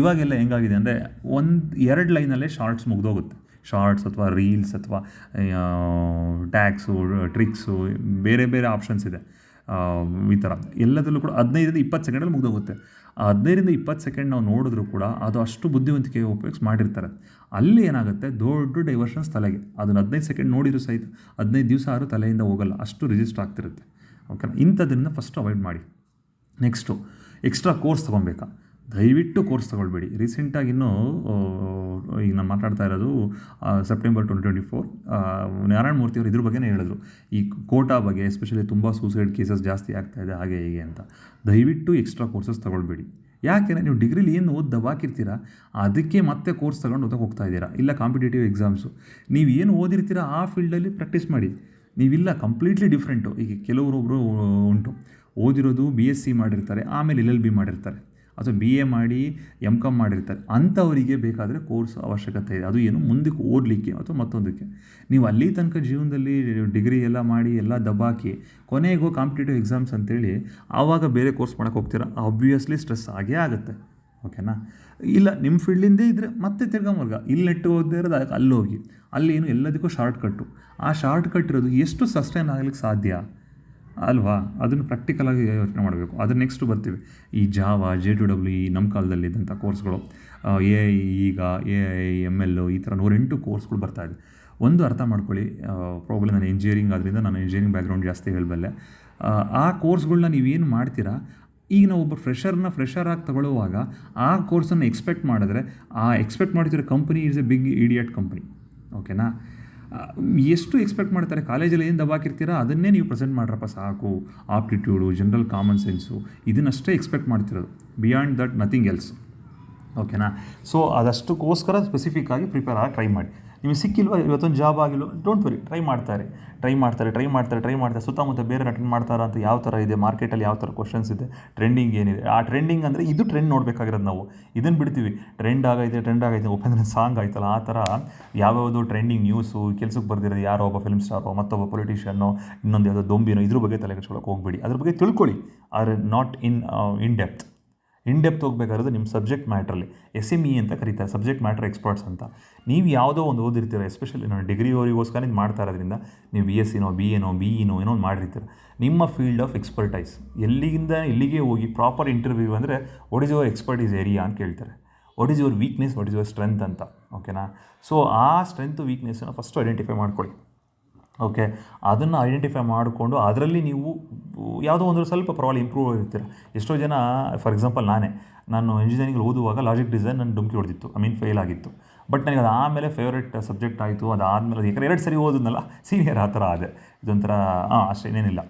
ಇವಾಗೆಲ್ಲ ಹೆಂಗಾಗಿದೆ ಅಂದರೆ ಒಂದು, ಎರಡು ಲೈನಲ್ಲೇ ಶಾರ್ಟ್ಸ್ ಮುಗ್ದೋಗುತ್ತೆ. ಶಾರ್ಟ್ಸ್ ಅಥವಾ ರೀಲ್ಸ್ ಅಥವಾ ಟ್ಯಾಕ್ಸು ಟ್ರಿಕ್ಸು ಬೇರೆ ಬೇರೆ ಆಪ್ಷನ್ಸ್ ಇದೆ. ಈ ಥರ. ಎಲ್ಲದರಲ್ಲೂ ಕೂಡ ಹದಿನೈದರಿಂದ ಇಪ್ಪತ್ತು ಸೆಕೆಂಡಲ್ಲಿ ಮುಗ್ದೋಗುತ್ತೆ. ಹದಿನೈದರಿಂದ ಇಪ್ಪತ್ತು ಸೆಕೆಂಡ್ ನಾವು ನೋಡಿದ್ರೂ ಕೂಡ ಅದು ಅಷ್ಟು ಬುದ್ಧಿವಂತಿಕೆ ಉಪಯೋಗಿಸಿ ಮಾಡಿರ್ತಾರೆ. ಅಲ್ಲಿ ಏನಾಗುತ್ತೆ? ದೊಡ್ಡ ಡೈವರ್ಷನ್ಸ್ ತಲೆಗೆ. ಅದನ್ನು ಹದಿನೈದು ಸೆಕೆಂಡ್ ನೋಡಿದ್ರು ಸಹಿತ ಹದಿನೈದು ದಿವಸ ಆದರೂ ತಲೆಯಿಂದ ಹೋಗಲ್ಲ. ಅಷ್ಟು ರಿಜಿಸ್ಟರ್ ಆಗ್ತಿರುತ್ತೆ. ಓಕೆನಾ ಇಂಥದನ್ನು ಫಸ್ಟ್ ಅವಾಯ್ಡ್ ಮಾಡಿ. ನೆಕ್ಸ್ಟು ಎಕ್ಸ್ಟ್ರಾ ಕೋರ್ಸ್ ತೊಗೊಬೇಕಾ? ದಯವಿಟ್ಟು ಕೋರ್ಸ್ ತೊಗೊಳ್ಬೇಡಿ. ರೀಸೆಂಟಾಗಿ ಇನ್ನೂ ಈಗ ನಾನು ಮಾತಾಡ್ತಾ ಇರೋದು September twenty twenty four Narayana Murthy ಅವರು ಇದ್ರ ಬಗ್ಗೆನೇ ಹೇಳಿದ್ರು. ಈ ಕೋಟಾ ಬಗ್ಗೆ ಎಸ್ಪೆಷಲಿ ತುಂಬ ಸೂಸೈಡ್ ಕೇಸಸ್ ಜಾಸ್ತಿ ಆಗ್ತಾ ಇದೆ, ಹಾಗೆ ಹೀಗೆ ಅಂತ. ದಯವಿಟ್ಟು ಎಕ್ಸ್ಟ್ರಾ ಕೋರ್ಸಸ್ ತೊಗೊಳ್ಬೇಡಿ. ಯಾಕೆಂದರೆ ನೀವು ಡಿಗ್ರಿಲಿ ಏನು ಓದಿ ಬಾಕಿರ್ತೀರಾ ಅದಕ್ಕೆ ಮತ್ತೆ ಕೋರ್ಸ್ ತಗೊಂಡು ಓದಕ್ಕೆ ಹೋಗ್ತಾ ಇದ್ದೀರಾ, ಇಲ್ಲ ಕಾಂಪಿಟೇಟಿವ್ ಎಕ್ಸಾಮ್ಸು ನೀವು ಏನು ಓದಿರ್ತೀರಾ ಆ ಫೀಲ್ಡಲ್ಲಿ ಪ್ರಾಕ್ಟೀಸ್ ಮಾಡಿ. ನೀವಿಲ್ಲ ಕಂಪ್ಲೀಟ್ಲಿ ಡಿಫ್ರೆಂಟು ಈಗ ಕೆಲವರೊಬ್ಬರು ಉಂಟು. ಓದಿರೋದು ಬಿ ಎಸ್ ಸಿ ಮಾಡಿರ್ತಾರೆ, ಆಮೇಲೆ ಎಲ್ ಎಲ್ ಬಿ ಮಾಡಿರ್ತಾರೆ. ಅಥವಾ ಬಿ ಎ ಮಾಡಿ ಎಂ ಕಾಮ್ ಮಾಡಿರ್ತಾರೆ. ಅಂಥವರಿಗೆ ಬೇಕಾದರೆ ಕೋರ್ಸ್ ಅವಶ್ಯಕತೆ ಇದೆ. ಅದು ಏನು ಮುಂದಕ್ಕೆ ಓದಲಿಕ್ಕೆ ಅಥವಾ ಮತ್ತೊಂದಕ್ಕೆ. ನೀವು ಅಲ್ಲಿ ತನಕ ಜೀವನದಲ್ಲಿ ಡಿಗ್ರಿ ಎಲ್ಲ ಮಾಡಿ, ಎಲ್ಲ ದಬ್ಬಾಕಿ, ಕೊನೆಗೂ ಕಾಂಪಿಟೇಟಿವ್ ಎಕ್ಸಾಮ್ಸ್ ಅಂತೇಳಿ ಆವಾಗ ಬೇರೆ ಕೋರ್ಸ್ ಮಾಡೋಕ್ಕೆ ಹೋಗ್ತೀರಾ ಆಬ್ವಿಯಸ್ಲಿ ಸ್ಟ್ರೆಸ್ ಆಗೇ ಆಗುತ್ತೆ. ಓಕೆನಾ ಇಲ್ಲ, ನಿಮ್ಮ ಫೀಲ್ಡಿಂದೇ ಇದ್ದರೆ ಮತ್ತೆ ತಿರ್ಗಾ ಮರ್ಗ ಇಲ್ಲಿ ನೆಟ್ಟು ಓದದೇ ಇರೋದು ಅಲ್ಲಿ ಹೋಗಿ. ಅಲ್ಲಿ ಏನು ಎಲ್ಲದಕ್ಕೂ ಶಾರ್ಟ್ ಕಟ್ಟು ಆ ಶಾರ್ಟ್ ಕಟ್ ಇರೋದು ಎಷ್ಟು ಸಸ್ಟೈನ್ ಆಗಲಿಕ್ಕೆ ಸಾಧ್ಯ? ಅಲ್ವಾ? ಅದನ್ನು ಪ್ರಾಕ್ಟಿಕಲಾಗಿ ಯೋಚನೆ ಮಾಡಬೇಕು. ಅದ್ರ ನೆಕ್ಸ್ಟ್ ಬರ್ತೀವಿ. ಈ Java J two W E ನಮ್ಮ ಕಾಲದಲ್ಲಿ ಇದ್ದಂಥ ಕೋರ್ಸ್ಗಳು ಎ ಐ ಈಗ ಎ ಐ ಎಂ ಎಲ್ ಈ ಥರ ನೂರೆಂಟು ಕೋರ್ಸ್ಗಳು ಬರ್ತಾ ಇದೆ. ಒಂದು ಅರ್ಥ ಮಾಡ್ಕೊಳ್ಳಿ ಪ್ರಾಬ್ಲಮ್ ನಾನು ಇಂಜಿನಿಯರಿಂಗ್ ಆದ್ದರಿಂದ ನಾನು ಇಂಜಿನಿಯರಿಂಗ್ ಬ್ಯಾಕ್ಗ್ರೌಂಡ್ ಜಾಸ್ತಿ ಹೇಳಬಲ್ಲೆ. ಆ, ಕೋರ್ಸ್ಗಳನ್ನ ನೀವೇನು ಮಾಡ್ತೀರಾ? ಈಗ ನಾವು ಒಬ್ಬ ಫ್ರೆಷರ್ನ ಫ್ರೆಷರ್ ಆಗಿ ತಗೊಳ್ಳುವಾಗ ಆ ಕೋರ್ಸನ್ನು ಎಕ್ಸ್ಪೆಕ್ಟ್ ಮಾಡಿದ್ರೆ ಆ ಎಕ್ಸ್ಪೆಕ್ಟ್ ಮಾಡ್ತಿರೋ company is a big idiot company ಓಕೆನಾ ಎಷ್ಟು ಎಕ್ಸ್ಪೆಕ್ಟ್ ಮಾಡ್ತಾರೆ? ಕಾಲೇಜಲ್ಲಿ ಏನು ದಬಾಕಿರ್ತೀರಾ ಅದನ್ನೇ ನೀವು ಪ್ರೆಸೆಂಟ್ ಮಾಡ್ರಪ್ಪ, ಸಾಕು. ಆಪ್ಟಿಟ್ಯೂಡು ಜನರಲ್ ಕಾಮನ್ ಸೆನ್ಸು ಇದನ್ನಷ್ಟೇ ಎಕ್ಸ್ಪೆಕ್ಟ್ ಮಾಡ್ತಿರೋದು. ಬಿಯಾಂಡ್ ದಟ್ ನಥಿಂಗ್ ಎಲ್ಸ್ ಓಕೆನಾ ಸೊ ಅದಷ್ಟಕ್ಕೋಸ್ಕರ ಸ್ಪೆಸಿಫಿಕ್ಕಾಗಿ ಪ್ರಿಪೇರ್ ಆಗಿ ಟ್ರೈ ಮಾಡಿ. ನಿಮಗೆ ಸಿಕ್ಕಿಲ್ವ? ಇವತ್ತೊಂದು ಜಾಬ್ ಆಗಿಲ್ಲ ಡೋಂಟ್ ವರಿ ಟ್ರೈ ಮಾಡ್ತಾರೆ. ಟ್ರೈ ಮಾಡ್ತಾರೆ ಟ್ರೈ ಮಾಡ್ತಾರೆ ಟ್ರೈ ಮಾಡ್ತಾರೆ. ಸುತ್ತಮುತ್ತ ಬೇರೆ ಅಟೆಂಡ್ ಮಾಡ್ತಾರ ಅಂತ ಯಾವ ಥರ ಇದೆ? ಮಾರ್ಕೆಟಲ್ಲಿ ಯಾವ ಥರ ಕ್ವಶನ್ಸ್ ಇದೆ? ಟ್ರೆಂಡಿಂಗ್ ಏನಿದೆ? ಆ ಟ್ರೆಂಡಿಂಗ್ ಅಂದರೆ ಇದು ಟ್ರೆಂಡ್ ನೋಡಬೇಕಾಗಿರೋದು ನಾವು. ಇದನ್ನು ಬಿಡ್ತೀವಿ. ಟ್ರೆಂಡ್ ಆಗೈತೆ ಟ್ರೆಂಡ್ ಆಗೈತೆ. ಉಪೇಂದ್ರ ಸಾಂಗ್ ಆಯ್ತಲ್ಲ, ಆ ಥರ ಯಾವ್ಯಾವುದು ಟ್ರೆಂಡಿಂಗ್ ನ್ಯೂಸು ಕೆಲಸಕ್ಕೆ ಬರ್ದಿರೋದು ಯಾರೋ ಒಬ್ಬ ಫಿಲ್ಮ್ ಸ್ಟಾರೋ ಮತ್ತೊಬ್ಬ ಪೊಲಿಟಿಷಿಯನ್ನು ಇನ್ನೊಂದು ಯಾವುದೋ ದೊಂಬಿನೋ, ಇದ್ರ ಬಗ್ಗೆ ತಲೆ ಹೋಗ್ಬೇಡಿ. ಅದ್ರ ಬಗ್ಗೆ ತಿಳ್ಕೊಳ್ಳಿ. Are not in in depth in depth ಹೋಗಬೇಕಾದ್ರೆ ನಿಮ್ಮ ಸಬ್ಜೆಕ್ಟ್ ಮ್ಯಾಟ್ರಲ್ಲಿ ಎಸ್ ಎಂ ಇ ಅಂತ ಕರೀತಾರೆ ಸಬ್ಜೆಕ್ಟ್ ಮ್ಯಾಟ್ರ್ ಎಕ್ಸ್ಪರ್ಟ್ಸ್ ಅಂತ. ನೀವು ಯಾವುದೋ ಒಂದು ಓದಿರ್ತೀರ ಎಸ್ಪೆಷಲಿ ನಾನು ಡಿಗ್ರಿಯವರಿಗೋಸ್ಕರ ಇದು ಮಾಡ್ತಾ ಇರೋದ್ರಿಂದ ನೀವು ಬಿ ಎಸ್ ಸಿನೋ ಬಿ ಎನೋ ಬಿ ಇನೋ ಏನೋ ಒಂದು ಮಾಡಿರ್ತೀರ. ನಿಮ್ಮ ಫೀಲ್ಡ್ ಆಫ್ ಎಕ್ಸ್ಪರ್ಟೈಸ್ ಎಲ್ಲಿಂದ ಎಲ್ಲಿಗೆ ಹೋಗಿ ಪ್ರಾಪರ್ ಇಂಟರ್ವ್ಯೂ ಅಂದರೆ what is your expertise area ಅಂತ ಕೇಳ್ತಾರೆ. What is your weakness what is your strength ಅಂತ ಓಕೆನಾ ಸೊ ಆ ಸ್ಟ್ರೆಂತ್ ವೀಕ್ನೆಸ್ಸನ್ನು ಫಸ್ಟು ಐಡೆಂಟಿಫೈ ಮಾಡ್ಕೊಳ್ಳಿ. ಓಕೆ ಅದನ್ನು ಐಡೆಂಟಿಫೈ ಮಾಡಿಕೊಂಡು ಅದರಲ್ಲಿ ನೀವು ಯಾವುದೋ ಒಂದು ಸ್ವಲ್ಪ ಪರವಾಗಿಲ್ಲ ಇಂಪ್ರೂವ್ ಆಗಿರ್ತೀರ. ಎಷ್ಟೋ ಜನ ಫಾರ್ ಎಕ್ಸಾಂಪಲ್ ನಾನೇ, ನಾನು ಇಂಜಿನಿಯರಿಂಗ್ ಓದುವಾಗ ಲಾಜಿಕ್ ಡಿಸೈನ್ ನನ್ನ ಡುಮ್ಕಿ ಹೊಡೆದಿತ್ತು. ಐ ಮೀನ್ ಫೇಲ್ ಆಗಿತ್ತು. ಬಟ್ ನನಗೆ ಅದು ಆಮೇಲೆ ಫೇವ್ರೇಟ್ ಸಬ್ಜೆಕ್ಟ್ ಆಯಿತು. ಅದಾದಮೇಲೆ ಯಾಕಂದರೆ ಎರಡು ಸರಿ ಓದಿದ್ನಲ್ಲ ಸೀನಿಯರ್ ಆ ಥರ ಅದೇ ಇದೊಂಥರ ಹಾಂ ಅಷ್ಟೇನೇನಿಲ್ಲ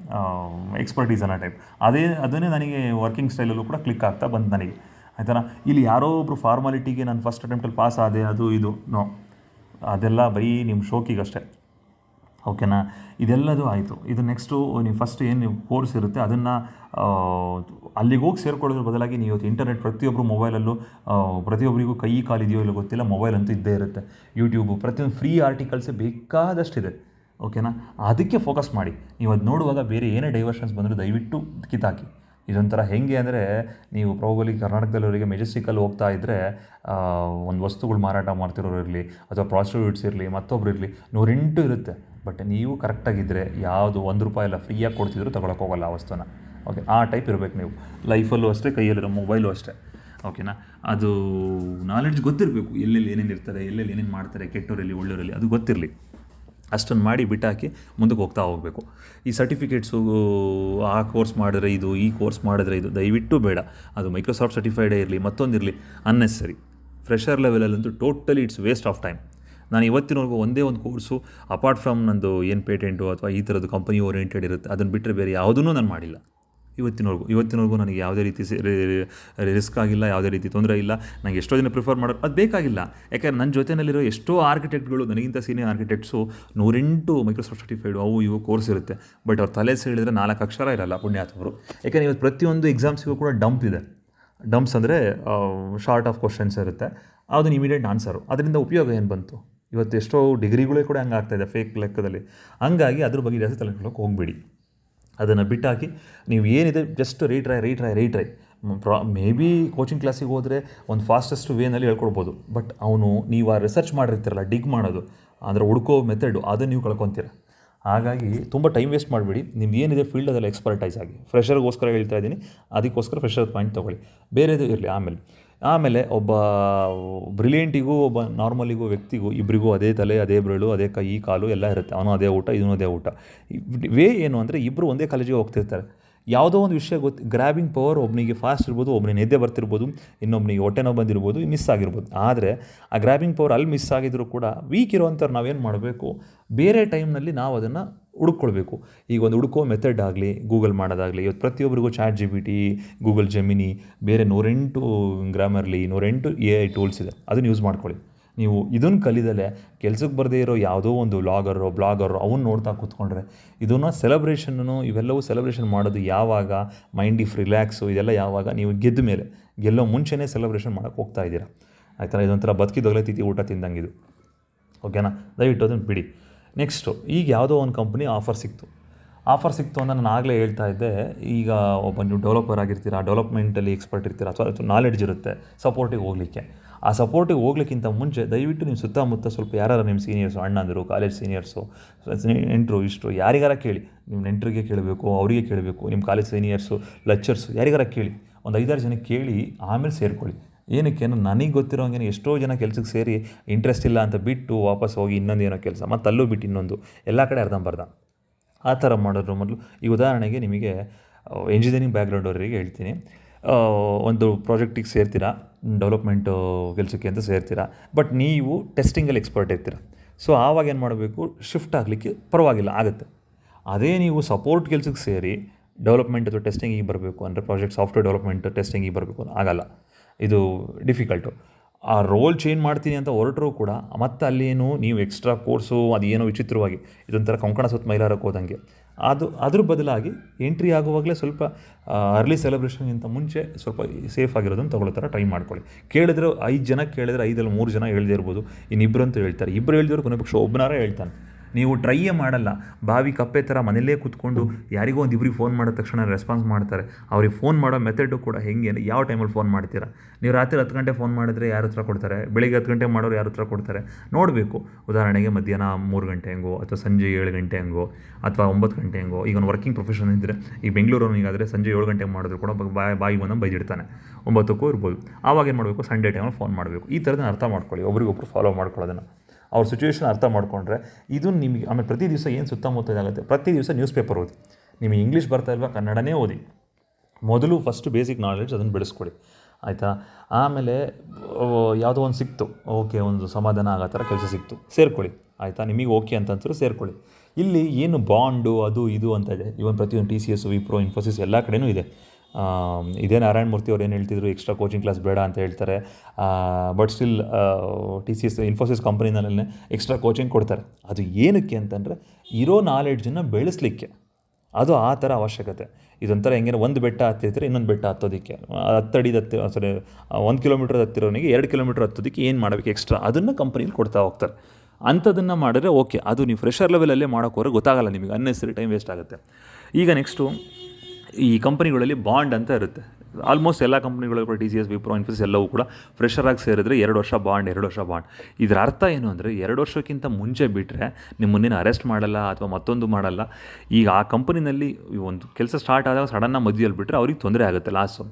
ಎಕ್ಸ್ಪರ್ಟೀಸ್ ಅನ್ನೋ ಟೈಪ್ ಅದೇ, ಅದನ್ನೇ ನನಗೆ ವರ್ಕಿಂಗ್ ಸ್ಟೈಲಲ್ಲೂ ಕೂಡ ಕ್ಲಿಕ್ ಆಗ್ತಾ ಬಂತು ನನಗೆ. ಆಯ್ತಾನ ಇಲ್ಲಿ ಯಾರೋ ಒಬ್ಬರು ಫಾರ್ಮಾಲಿಟಿಗೆ ನಾನು ಫಸ್ಟ್ ಅಟೆಂಪ್ಟಲ್ಲಿ ಪಾಸ್ ಆದೆ, ಅದು, ಇದು. ನೋ ಅದೆಲ್ಲ ಬರೀ ನಿಮ್ಮ ಶೋಕಿಗಷ್ಟೇ ಓಕೆನಾ? ಇದೆಲ್ಲದು ಆಯಿತು. ಇದು ನೆಕ್ಸ್ಟು ನೀವು ಫಸ್ಟ್ ಏನು ನೀವು ಕೋರ್ಸ್ ಇರುತ್ತೆ, ಅದನ್ನು ಅಲ್ಲಿಗೆ ಹೋಗಿ ಸೇರ್ಕೊಳ್ಳೋದ್ರ ಬದಲಾಗಿ ನೀವು ಇವತ್ತು ಇಂಟರ್ನೆಟ್ ಪ್ರತಿಯೊಬ್ಬರು ಮೊಬೈಲಲ್ಲೂ ಪ್ರತಿಯೊಬ್ಬರಿಗೂ ಕೈ ಕಾಲಿದೆಯೋ ಇಲ್ಲ ಗೊತ್ತಿಲ್ಲ ಮೊಬೈಲ್ ಅಂತೂ ಇದ್ದೇ ಇರುತ್ತೆ. ಯೂಟ್ಯೂಬು ಪ್ರತಿಯೊಂದು ಫ್ರೀ ಆರ್ಟಿಕಲ್ಸೇ ಬೇಕಾದಷ್ಟಿದೆ. ಓಕೆನಾ? ಅದಕ್ಕೆ ಫೋಕಸ್ ಮಾಡಿ. ನೀವು ಅದು ನೋಡುವಾಗ ಬೇರೆ ಏನೇ ಡೈವರ್ಷನ್ಸ್ ಬಂದರೂ ದಯವಿಟ್ಟು ಕಿತ್ತಾಕಿ. ಇದೊಂಥರ ಹೆಂಗೆ ಅಂದರೆ, ನೀವು ಪ್ರಾಬಲಿ ಕರ್ನಾಟಕದಲ್ಲಿವರಿಗೆ ಮೆಜೆಸ್ಟಿಕಲ್ಲಿ ಹೋಗ್ತಾ ಇದ್ದರೆ ಒಂದು ವಸ್ತುಗಳು ಮಾರಾಟ ಮಾಡ್ತಿರೋರು ಇರಲಿ, ಅಥವಾ ಪ್ರಾಸ್ಟಿಟ್ಯೂಟ್ಸ್ ಇರಲಿ ಮತ್ತೊಬ್ಬರು ಇರಲಿ, ನೂರೆಂಟು ಇರುತ್ತೆ. ಬಟ್ ನೀವು ಕರೆಕ್ಟಾಗಿದ್ದರೆ ಯಾವುದು ಒಂದು ರೂಪಾಯಿ ಎಲ್ಲ ಫ್ರೀಯಾಗಿ ಕೊಡ್ತಿದ್ರು ತಗೊಳಕ್ಕೆ ಹೋಗಲ್ಲ ಆ ವಸ್ತುನ. ಓಕೆ ಆ ಟೈಪ್ ಇರಬೇಕು ನೀವು. ಲೈಫಲ್ಲೂ ಅಷ್ಟೇ, ಕೈಯಲ್ಲಿರೋ ಮೊಬೈಲು ಅಷ್ಟೇ. ಓಕೆನಾ ಅದು ನಾಲೆಡ್ಜ್ ಗೊತ್ತಿರಬೇಕು, ಎಲ್ಲೆಲ್ಲಿ ಏನೇನು ಇರ್ತಾರೆ ಎಲ್ಲೆಲ್ಲಿ ಏನೇನು ಮಾಡ್ತಾರೆ ಕೆಟ್ಟವರಲ್ಲಿ ಒಳ್ಳೆಯವರಲ್ಲಿ ಅದು ಗೊತ್ತಿರಲಿ. ಅಷ್ಟನ್ನು ಮಾಡಿ ಬಿಟ್ಟಾಕಿ ಮುಂದಕ್ಕೆ ಹೋಗ್ತಾ ಹೋಗಬೇಕು. ಈ ಸರ್ಟಿಫಿಕೇಟ್ಸು ಆ ಕೋರ್ಸ್ ಮಾಡಿದ್ರೆ ಇದು, ಈ ಕೋರ್ಸ್ ಮಾಡಿದ್ರೆ ಇದು, ದಯವಿಟ್ಟು ಬೇಡ. ಅದು ಮೈಕ್ರೋಸಾಫ್ಟ್ ಸರ್ಟಿಫೈಡೇ ಇರಲಿ ಮತ್ತೊಂದಿರಲಿ unnecessary fresher ಲೆವೆಲಲ್ಲಂತೂ totally it's waste of time ನಾನು ಇವತ್ತಿನವರೆಗೂ ಒಂದೇ ಒಂದು ಕೋರ್ಸು ಅಪಾರ್ಟ್ ಫ್ರಮ್ ನಂದು ಏನು ಪೇಟೆಂಟು ಅಥವಾ ಈ ಥರದ್ದು ಕಂಪನಿ ಓರಿಯೆಂಟೆಡ್ ಇರುತ್ತೆ, ಅದನ್ನು ಬಿಟ್ಟರೆ ಬೇರೆ ಯಾವುದೂ ನಾನು ಮಾಡಿಲ್ಲ. ಇವತ್ತಿನವರೆಗೂ ಇವತ್ತಿನವರೆಗೂ ನನಗೆ ಯಾವುದೇ ರೀತಿ ರಿಸ್ಕ್ ಆಗಿಲ್ಲ, ಯಾವುದೇ ರೀತಿ ತೊಂದರೆ ಇಲ್ಲ ನನಗೆ ಎಷ್ಟೋ ಜನ ಪ್ರಿಫರ್ ಮಾಡೋದು ಅದು ಬೇಕಾಗಿಲ್ಲ. ಯಾಕಂದ್ರೆ ನನ್ನ ಜೊತೆಯಲ್ಲಿರೋ ಎಷ್ಟೋ ಆರ್ಕಿಟೆಕ್ಟ್ಗಳು ನನಗಿಂತ ಸೀನಿಯರ್ ಆರ್ಕಿಟೆಕ್ಟ್ಸು ನೂರೆಂಟು ಮೈಕ್ರೋಸಾಫ್ಟ್ ಸರ್ಟಿಫೈಡ್ ಅವು ಇವು ಕೋರ್ಸ್ ಇರುತ್ತೆ. ಬಟ್ ಅವ್ರ ತಲೆ ಹೇಳಿದ್ರೆ ನಾಲ್ಕು ಅಕ್ಷರ ಇರಲ್ಲ ಪುಣ್ಯಾತ್ಮರು ಯಾಕಂದರೆ ಇವತ್ತು ಪ್ರತಿಯೊಂದು ಎಕ್ಸಾಮ್ಸಿಗೂ ಕೂಡ ಡಂಪ್ ಇದೆ. ಡಂಪ್ಸ್ ಅಂದರೆ ಶಾರ್ಟ್ ಆಫ್ ಕ್ವಶನ್ಸ್ ಇರುತ್ತೆ. ಅದನ್ನು ಇಮಿಡಿಯೇಟ್ ಆನ್ಸರು ಅದರಿಂದ ಉಪಯೋಗ ಏನು ಬಂತು? ಇವತ್ತು ಎಷ್ಟೋ ಡಿಗ್ರಿಗಳೇ ಕೂಡ ಹಂಗೆ ಆಗ್ತಾಯಿದೆ ಫೇಕ್ ಲೆಕ್ಕದಲ್ಲಿ. ಹಂಗಾಗಿ ಅದ್ರ ಬಗ್ಗೆ ಜಾಸ್ತಿ ತಲೆಕೊಳ್ಳೋಕೆ ಹೋಗಬೇಡಿ. ಅದನ್ನು ಬಿಟ್ಟಾಕಿ ನೀವು ಏನಿದೆ ಜಸ್ಟ್ ರೀಟ್ರೈ ರೀಟ್ರೈ ರೀಟ್ರೈ ಪ್ರಾ ಮೇ ಬಿ ಕೋಚಿಂಗ್ ಕ್ಲಾಸಿಗೆ ಹೋದರೆ ಒಂದು ಫಾಸ್ಟೆಸ್ಟ್ ವೇನಲ್ಲಿ ಹೇಳ್ಕೊಡ್ಬೋದು. ಬಟ್ ಅವನು, ನೀವು ಆ ರಿಸರ್ಚ್ ಮಾಡಿರ್ತೀರಲ್ಲ ಡಿಗ್ ಮಾಡೋದು, ಅಂದರೆ ಹುಡ್ಕೋ ಮೆಥಡು ಅದನ್ನು ನೀವು ಕಳ್ಕೊತೀರ. ಹಾಗಾಗಿ ತುಂಬ ಟೈಮ್ ವೇಸ್ಟ್ ಮಾಡಬೇಡಿ. ನಿಮ್ಗೆ ಏನಿದೆ ಫೀಲ್ಡ್ ಅದೆಲ್ಲ ಎಕ್ಸ್ಪರ್ಟೈಸ್ ಆಗಿ. ಫ್ರೆಷರ್ಗೋಸ್ಕರ ಹೇಳ್ತಾ ಇದ್ದೀನಿ. ಅದಕ್ಕೋಸ್ಕರ ಫ್ರೆಷರ್ ಪಾಯಿಂಟ್ ತೊಗೊಳ್ಳಿ. ಬೇರೆದು ಇರಲಿ ಆಮೇಲೆ. ಆಮೇಲೆ ಒಬ್ಬ ಬ್ರಿಲಿಯಂಟಿಗೂ ಒಬ್ಬ ನಾರ್ಮಲಿಗೂ ವ್ಯಕ್ತಿಗೂ ಇಬ್ಬರಿಗೂ ಅದೇ ತಲೆ, ಅದೇ ಬೆರಳು, ಅದೇ ಕೈ ಕಾಲು ಎಲ್ಲ ಇರುತ್ತೆ. ಅವನು ಅದೇ ಊಟ ಇದನ್ನು ಅದೇ ಊಟ. ವೇ ಏನು ಅಂದರೆ ಇಬ್ಬರು ಒಂದೇ ಕಾಲೇಜಿಗೆ ಹೋಗ್ತಿರ್ತಾರೆ. ಯಾವುದೋ ಒಂದು ವಿಷಯ ಗೊತ್ತು ಗ್ರ್ಯಾಬಿಂಗ್ ಪವರ್ ಒಬ್ಬನಿಗೆ ಫಾಸ್ಟ್ ಇರ್ಬೋದು ಒಬ್ಬನಿಗೆ ನಿದ್ದೆ ಬರ್ತಿರ್ಬೋದು ಇನ್ನೊಬ್ಬನಿಗೆ ಹೊಟ್ಟೆ ನೋವು ಬಂದಿರ್ಬೋದು ಮಿಸ್ ಆಗಿರ್ಬೋದು. ಆದರೆ ಆ ಗ್ರ್ಯಾಬಿಂಗ್ ಪವರ್ ಅಲ್ಲಿ ಮಿಸ್ ಆಗಿದ್ರು ಕೂಡ ವೀಕ್ ಇರೋವಂಥವ್ರು ನಾವೇನು ಮಾಡಬೇಕು? ಬೇರೆ ಟೈಮ್ನಲ್ಲಿ ನಾವು ಅದನ್ನು ಹುಡುಕೊಳ್ಬೇಕು ಈಗ ಒಂದು ಹುಡುಕೋ ಮೆಥಡ್ ಆಗಲಿ ಗೂಗಲ್ ಮಾಡೋದಾಗಲಿ, ಇವತ್ತು ಪ್ರತಿಯೊಬ್ಬರಿಗೂ chat G P T Google Gemini ಬೇರೆ ನೂರೆಂಟು ಗ್ರಾಮರ್ಲಿ ನೂರೆಂಟು ಎ ಐ ಟೂಲ್ಸ್ ಇದೆ. ಅದನ್ನು ಯೂಸ್ ಮಾಡ್ಕೊಳ್ಳಿ. ನೀವು ಇದನ್ನು ಕಲಿದಲೆ ಕೆಲಸಕ್ಕೆ ಬರದೇ ಇರೋ ಯಾವುದೋ ಒಂದು ವ್ಲಾಗರು ಬ್ಲಾಗರು ಅವನ್ನ ನೋಡ್ತಾ ಕೂತ್ಕೊಂಡ್ರೆ ಇದನ್ನು ಸೆಲೆಬ್ರೇಷನ್ನು ಇವೆಲ್ಲವೂ ಸೆಲೆಬ್ರೇಷನ್ ಮಾಡೋದು ಯಾವಾಗ? ಮೈಂಡ್ ಇಫ್ ರಿಲ್ಯಾಕ್ಸು ಇದೆಲ್ಲ ಯಾವಾಗ? ನೀವು ಗೆದ್ದ ಮೇಲೆ. ಗೆಲ್ಲೋ ಮುಂಚೆನೇ ಸೆಲೆಬ್ರೇಷನ್ ಮಾಡೋಕ್ಕೆ ಹೋಗ್ತಾ ಇದ್ದೀರಾ ಆಯ್ತಾ? ಇದೊಂಥರ ಬದುಕಿದೊಗಲೆ ತಿಥಿ ಊಟ ತಿಂದಂಗಿದು. ಓಕೆನಾ ದಯವಿಟ್ಟು ಅದನ್ನು ಬಿಡಿ. ನೆಕ್ಸ್ಟು ಈಗ ಯಾವುದೋ ಒಂದು ಕಂಪ್ನಿ ಆಫರ್ ಸಿಕ್ತು. ಆಫರ್ ಸಿಕ್ತು ಅಂತ ನಾನು ಆಗಲೇ ಹೇಳ್ತಾ ಇದ್ದೆ, ಈಗ ಒಬ್ಬ ನೀವು ಡೆವಲಪರ್ ಆಗಿರ್ತೀರ ಡೆವಲಪ್ಮೆಂಟಲ್ಲಿ ಎಕ್ಸ್ಪರ್ಟ್ ಇರ್ತೀರಾ ಅಥವಾ ನಾಲೆಡ್ಜ್ ಇರುತ್ತೆ ಸಪೋರ್ಟಿಗೆ ಹೋಗಲಿಕ್ಕೆ. ಆ ಸಪೋರ್ಟಿಗೆ ಹೋಗ್ಲಿಕ್ಕಿಂತ ಮುಂಚೆ ದಯವಿಟ್ಟು ನಿಮ್ಮ ಸುತ್ತಮುತ್ತ ಸ್ವಲ್ಪ ಯಾರು ನಿಮ್ಮ ಸೀನಿಯರ್ಸು ಅಣ್ಣಂದರು ಕಾಲೇಜ್ ಸೀನಿಯರ್ಸು ನೆಂಟರು, ಇಷ್ಟರು, ಯಾರಿಗಾರ ಕೇಳಿ. ನಿಮ್ಮ ನೆಂಟರಿಗೆ ಕೇಳಬೇಕು, ಅವರಿಗೆ ಕೇಳಬೇಕು, ನಿಮ್ಮ ಕಾಲೇಜ್ ಸೀನಿಯರ್ಸು ಲೆಕ್ಚರ್ಸು ಯಾರಿಗಾರ ಕೇಳಿ. ಒಂದು ಐದಾರು ಜನಕ್ಕೆ ಕೇಳಿ, ಆಮೇಲೆ ಸೇರ್ಕೊಳ್ಳಿ. ಏನಕ್ಕೆ ಅಂದ್ರೆ ನನಗೆ ಗೊತ್ತಿರೋಂಗೆ ಎಷ್ಟೋ ಜನ ಕೆಲಸಕ್ಕೆ ಸೇರಿ ಇಂಟ್ರೆಸ್ಟ್ ಇಲ್ಲ ಅಂತ ಬಿಟ್ಟು ವಾಪಸ್ ಹೋಗಿ ಇನ್ನೊಂದು ಏನೋ ಕೆಲಸ ಮತ್ತು ಅಲ್ಲೂ ಬಿಟ್ಟು ಇನ್ನೊಂದು. ಎಲ್ಲ ಕಡೆ ಅರ್ಧಂಬರ್ಧ. ಆ ಥರ ಮಾಡೋದ್ರ ಮೊದಲು. ಈ ಉದಾಹರಣೆಗೆ ನಿಮಗೆ ಇಂಜಿನಿಯರಿಂಗ್ ಬ್ಯಾಕ್ಗ್ರೌಂಡವರಿಗೆ ಹೇಳ್ತೀನಿ. ಆ, ಒಂದು ಪ್ರಾಜೆಕ್ಟಿಗೆ ಸೇರ್ತೀರಾ ಡೆವಲಪ್ಮೆಂಟು ಕೆಲಸಕ್ಕೆ ಅಂತ ಸೇರ್ತೀರಾ ಬಟ್ ನೀವು ಟೆಸ್ಟಿಂಗಲ್ಲಿ ಎಕ್ಸ್ಪರ್ಟ್ ಇರ್ತೀರ. ಸೊ ಆವಾಗ ಏನು ಮಾಡಬೇಕು ಶಿಫ್ಟ್ ಆಗಲಿಕ್ಕೆ ಪರವಾಗಿಲ್ಲ ಆಗುತ್ತೆ. ಅದೇ ನೀವು ಸಪೋರ್ಟ್ ಕೆಲಸಕ್ಕೆ ಸೇರಿ ಡೆವಲಪ್ಮೆಂಟ್ ಅಥವಾ ಟೆಸ್ಟಿಂಗಿಗೆ ಬರಬೇಕು ಅಂದರೆ ಪ್ರಾಜೆಕ್ಟ್ ಸಾಫ್ಟ್ವೇರ್ ಡೆವಲಪ್ಮೆಂಟ್ ಟೆಸ್ಟಿಂಗಿಗೆ ಬರಬೇಕು ಆಗಲ್ಲ. ಇದು ಡಿಫಿಕಲ್ಟು ಆ ರೋಲ್ ಚೇಂಜ್ ಮಾಡ್ತೀನಿ ಅಂತ ಹೊರಟರೂ ಕೂಡ ಮತ್ತೆ ಅಲ್ಲೇನು ನೀವು ಎಕ್ಸ್ಟ್ರಾ ಕೋರ್ಸು ಅದೇನೋ ವಿಚಿತ್ರವಾಗಿ, ಇದೊಂಥರ ಕೊಂಕಣ ಸುತ್ತ ಮೈಲಾರಕ್ಕೆ ಹೋದಂಗೆ. ಅದು, ಅದ್ರ ಬದಲಾಗಿ ಎಂಟ್ರಿ ಆಗುವಾಗಲೇ ಸ್ವಲ್ಪ ಅರ್ಲಿ ಸೆಲೆಬ್ರೇಷನ್ಗಿಂತ ಮುಂಚೆ ಸ್ವಲ್ಪ ಸೇಫ್ ಆಗಿರೋದನ್ನು ತಗೊಳ್ಳೋ ಥರ ಟ್ರೈ ಮಾಡ್ಕೊಳ್ಳಿ. ಕೇಳಿದ್ರೆ ಐದು ಜನ, ಕೇಳಿದ್ರೆ ಐದಲ್ಲಿ ಮೂರು ಜನ ಹೇಳದೇ ಇರ್ಬೋದು. ಇನ್ನಿಬ್ಬರಂತೂ ಹೇಳ್ತಾರೆ. ಇಬ್ಬರು ಹೇಳಿದವರು ಕೊನೆ ಪಕ್ಷ ಒಬ್ಬನಾರ ಹೇಳ್ತಾನೆ. ನೀವು ಟ್ರೈಯೇ ಮಾಡಲ್ಲ. ಬಾವಿ ಕಪ್ಪೆ ಥರ ಮನೇಲೇ ಕೂತ್ಕೊಂಡು ಯಾರಿಗೋ ಒಂದು ಇಬ್ಬರಿಗೆ ಫೋನ್ ಮಾಡಿದ ತಕ್ಷಣ ರೆಸ್ಪಾನ್ಸ್ ಮಾಡ್ತಾರೆ. ಅವ್ರಿಗೆ ಫೋನ್ ಮಾಡೋ ಮೆಥಡು ಕೂಡ ಹೆಂಗೆ? ಯಾವ ಟೈಮಲ್ಲಿ ಫೋನ್ ಮಾಡ್ತೀರಾ? ನೀವು ರಾತ್ರಿ ಹತ್ತು ಗಂಟೆ ಫೋನ್ ಮಾಡಿದ್ರೆ ಯಾರ ಹತ್ರ ಕೊಡ್ತಾರೆ? ಬೆಳಿಗ್ಗೆ ಹತ್ತು ಗಂಟೆ ಮಾಡೋರು ಯಾರ ಹತ್ರ ಕೊಡ್ತಾರೆ? ನೋಡಬೇಕು. ಉದಾಹರಣೆಗೆ ಮಧ್ಯಾಹ್ನ ಮೂರು ಗಂಟೆ ಹಂಗೋ ಅಥವಾ ಸಂಜೆ ಏಳು ಗಂಟೆ ಹಂಗೋ ಅಥವಾ ಒಂಬತ್ತು ಗಂಟೆ ಹಂಗೋ, ಈಗ ಒಂದು ವರ್ಕಿಂಗ್ ಪ್ರೊಫೆಷನ್ ಇದ್ದರೆ ಈ ಬೆಂಗಳೂರವನಿಗಾದರೆ ಸಂಜೆ ಏಳು ಗಂಟೆಗೆ ಮಾಡಿದ್ರು ಕೂಡ ಬಾಯಿ ಬಾಯಿ ಬಂದು ಬೈದಿಡ್ತಾನೆ. ಒಂಬತ್ತಕ್ಕೂ ಇರ್ಬೋದು. ಆವಾಗ ಏನು ಮಾಡಬೇಕು? ಸಂಡೇ ಟೈಮಲ್ಲಿ ಫೋನ್ ಮಾಡಬೇಕು. ಈ ಥರದನ್ನ ಅರ್ಥ ಮಾಡ್ಕೊಳ್ಳಿ. ಒಬ್ರಿಗೊಬ್ರು ಫಾಲೋ ಮಾಡ್ಕೊಳ್ಳೋದನ್ನು. ಅವ್ರ ಸಿಚುವೇಶನ್ ಅರ್ಥ ಮಾಡಿಕೊಂಡ್ರೆ ಇದು ನಿಮಗೆ, ಆಮೇಲೆ ಪ್ರತಿ ದಿವಸ ಏನು ಸುತ್ತಮುತ್ತ ಇದಾಗುತ್ತೆ? ಪ್ರತಿ ದಿವಸ ನ್ಯೂಸ್ ಪೇಪರ್ ಓದಿ. ನಿಮಗೆ ಇಂಗ್ಲೀಷ್ ಬರ್ತಾ ಇಲ್ವಾ? ಕನ್ನಡನೇ ಓದಿ. ಮೊದಲು ಫಸ್ಟ್ ಬೇಸಿಕ್ ನಾಲೆಡ್ಜ್ ಅದನ್ನು ಬೆಳೆಸ್ಕೊಡಿ ಆಯಿತಾ? ಆಮೇಲೆ ಯಾವುದೋ ಒಂದು ಸಿಕ್ತು. ಓಕೆ ಒಂದು ಸಮಾಧಾನ ಆಗೋ ಥರ ಕೆಲಸ ಸಿಕ್ತು. ಸೇರ್ಕೊಳ್ಳಿ. ಆಯಿತಾ? ನಿಮಗೆ ಓಕೆ ಅಂತಂತರೂ ಸೇರ್ಕೊಳ್ಳಿ. ಇಲ್ಲಿ ಏನು ಬಾಂಡು ಅದು, ಇದು ಅಂತ ಇದೆ. ಇವನ್ ಪ್ರತಿಯೊಂದು T C S Wipro Infosys ಎಲ್ಲ ಕಡೆಯೂ ಇದೆ. ಇದೇ ನಾರಾಯಣ ಮೂರ್ತಿ ಅವ್ರು ಏನು ಹೇಳ್ತಿದ್ರು ಎಕ್ಸ್ಟ್ರಾ ಕೋಚಿಂಗ್ ಕ್ಲಾಸ್ ಬೇಡ ಅಂತ ಹೇಳ್ತಾರೆ. But still T C S Infosys ಕಂಪ್ನಿನಲ್ಲೇ extra coaching ಕೊಡ್ತಾರೆ. ಅದು ಏನಕ್ಕೆ ಅಂತಂದರೆ, ಇರೋ ನಾಲೆಡ್ಜನ್ನು ಬೆಳೆಸಲಿಕ್ಕೆ. ಅದು ಆ ಥರ ಅವಶ್ಯಕತೆ. ಇದೊಂಥರ ಹೆಂಗೆ ಒಂದು ಬೆಟ್ಟ ಹತ್ತಿರ್ತಾರೆ ಇನ್ನೊಂದು ಬೆಟ್ಟ ಹತ್ತೋದಕ್ಕೆ. ಹತ್ತಡಿದ ಹತ್ತಿ ಸಾರಿ ಒಂದು ಕಿಲೋಮೀಟರ್ ಹತ್ತಿರೋನಿಗೆ ಎರಡು ಕಿಲೋಮೀಟರ್ ಹತ್ತೋದಕ್ಕೆ ಏನು ಮಾಡಬೇಕು ಎಕ್ಸ್ಟ್ರಾ ಅದನ್ನು ಕಂಪ್ನಿಲಿ ಕೊಡ್ತಾ ಹೋಗ್ತಾರೆ. ಅಂಥದನ್ನು ಮಾಡಿದ್ರೆ ಓಕೆ ಅದು ನೀವು ಫ್ರೆಷರ್ ಲೆವೆಲಲ್ಲೇ ಮಾಡೋಕ್ಕೋರೆ ಗೊತ್ತಾಗಲ್ಲ ನಿಮಗೆ. ಅನ್ನೆಸರಿ ಟೈಮ್ ವೇಸ್ಟ್ ಆಗುತ್ತೆ. ಈಗ ನೆಕ್ಸ್ಟು ಈ ಕಂಪನಿಗಳಲ್ಲಿ ಬಾಂಡ್ ಅಂತ ಇರುತ್ತೆ. ಆಲ್ಮೋಸ್ಟ್ ಎಲ್ಲ ಕಂಪ್ನಿಗಳು ಕೂಡ T C S Wipro Infosys ಎಲ್ಲವೂ ಕೂಡ ಫ್ರೆಷರಾಗಿ ಸೇರಿದ್ರೆ ಎರಡು ವರ್ಷ ಬಾಂಡ್, ಎರಡು ವರ್ಷ ಬಾಂಡ್. ಇದರ ಅರ್ಥ ಏನು ಅಂದರೆ ಎರಡು ವರ್ಷಕ್ಕಿಂತ ಮುಂಚೆ ಬಿಟ್ಟರೆ ನಿಮ್ಮನ್ನೇನು ಅರೆಸ್ಟ್ ಮಾಡಲ್ಲ ಅಥವಾ ಮತ್ತೊಂದು ಮಾಡಲ್ಲ. ಈಗ ಆ ಕಂಪನಿನಲ್ಲಿ ಒಂದು ಕೆಲಸ ಸ್ಟಾರ್ಟ್ ಆದಾಗ ಸಡನ್ನಾಗಿ ಮಧ್ಯದಲ್ಲಿ ಬಿಟ್ಟರೆ ಅವ್ರಿಗೆ ತೊಂದರೆ ಆಗುತ್ತೆ ಲಾಸು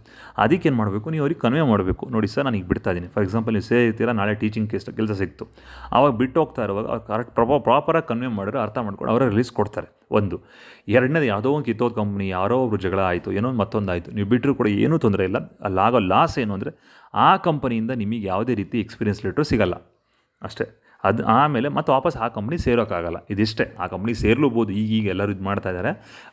ಅದಕ್ಕೆ ಏನು ಮಾಡಬೇಕು? ನೀವು ಅವ್ರಿಗೆ ಕನ್ವೆ ಮಾಡಬೇಕು. ನೋಡಿ ಸರ್, ನಾನು ಈಗ ಬಿಡ್ತಾ ಇದ್ದೀನಿ. ಫಾರ್ ಎಕ್ಸಾಂಪಲ್ ನೀವು ಸೇರ್ತೀರಾ ನಾಳೆ ಟೀಚಿಂಗ್ ಕೆಲಸ ಕೆಲಸ ಸಿಕ್ತು. ಆವಾಗ ಬಿಟ್ಟು ಹೋಗ್ತಾ ಇರುವಾಗ ಕರೆಕ್ಟ್ ಪ್ರಾಪ ಪ್ರಾಪರಾಗಿ ಕನ್ವೆ ಮಾಡಿದ್ರೆ ಅರ್ಥ ಮಾಡ್ಕೊಂಡು ಅವರ ರಿಲೀಸ್ ಕೊಡ್ತಾರೆ. ಒಂದು. ಎರಡನೇದು ಯಾವುದೋ ಒಂದು ಕಿತ್ತೋದು ಕಂಪ್ನಿ ಯಾರೋ ಒಬ್ರು ಜಗಳ ಆಯಿತು, ಏನೋ ಮತ್ತೊಂದು ಆಯಿತು ನೀವು ಬಿಟ್ಟರು ಕೂಡ ಏನೂ ತೊಂದರೆ ಇಲ್ಲ. ಅಲ್ಲಾಗೋ ಲಾಸ್ ಏನು ಅಂದರೆ ಆ ಕಂಪನಿಯಿಂದ ನಿಮಗೆ ಯಾವುದೇ ರೀತಿ ಎಕ್ಸ್ಪೀರಿಯನ್ಸ್ ಲೆಟ್ರು ಸಿಗಲ್ಲ. ಅಷ್ಟೇ. ಅದು ಆಮೇಲೆ ಮತ್ತೆ ವಾಪಸ್ ಆ ಕಂಪ್ನಿ ಸೇರೋಕ್ಕಾಗಲ್ಲ. ಇದಿಷ್ಟೇ. ಆ ಕಂಪ್ನಿ ಸೇರ್ಲೂಬೋದು, ಈಗ ಈಗ ಎಲ್ಲರೂ ಇದು ಮಾಡ್ತಾ ಇದ್ದಾರೆ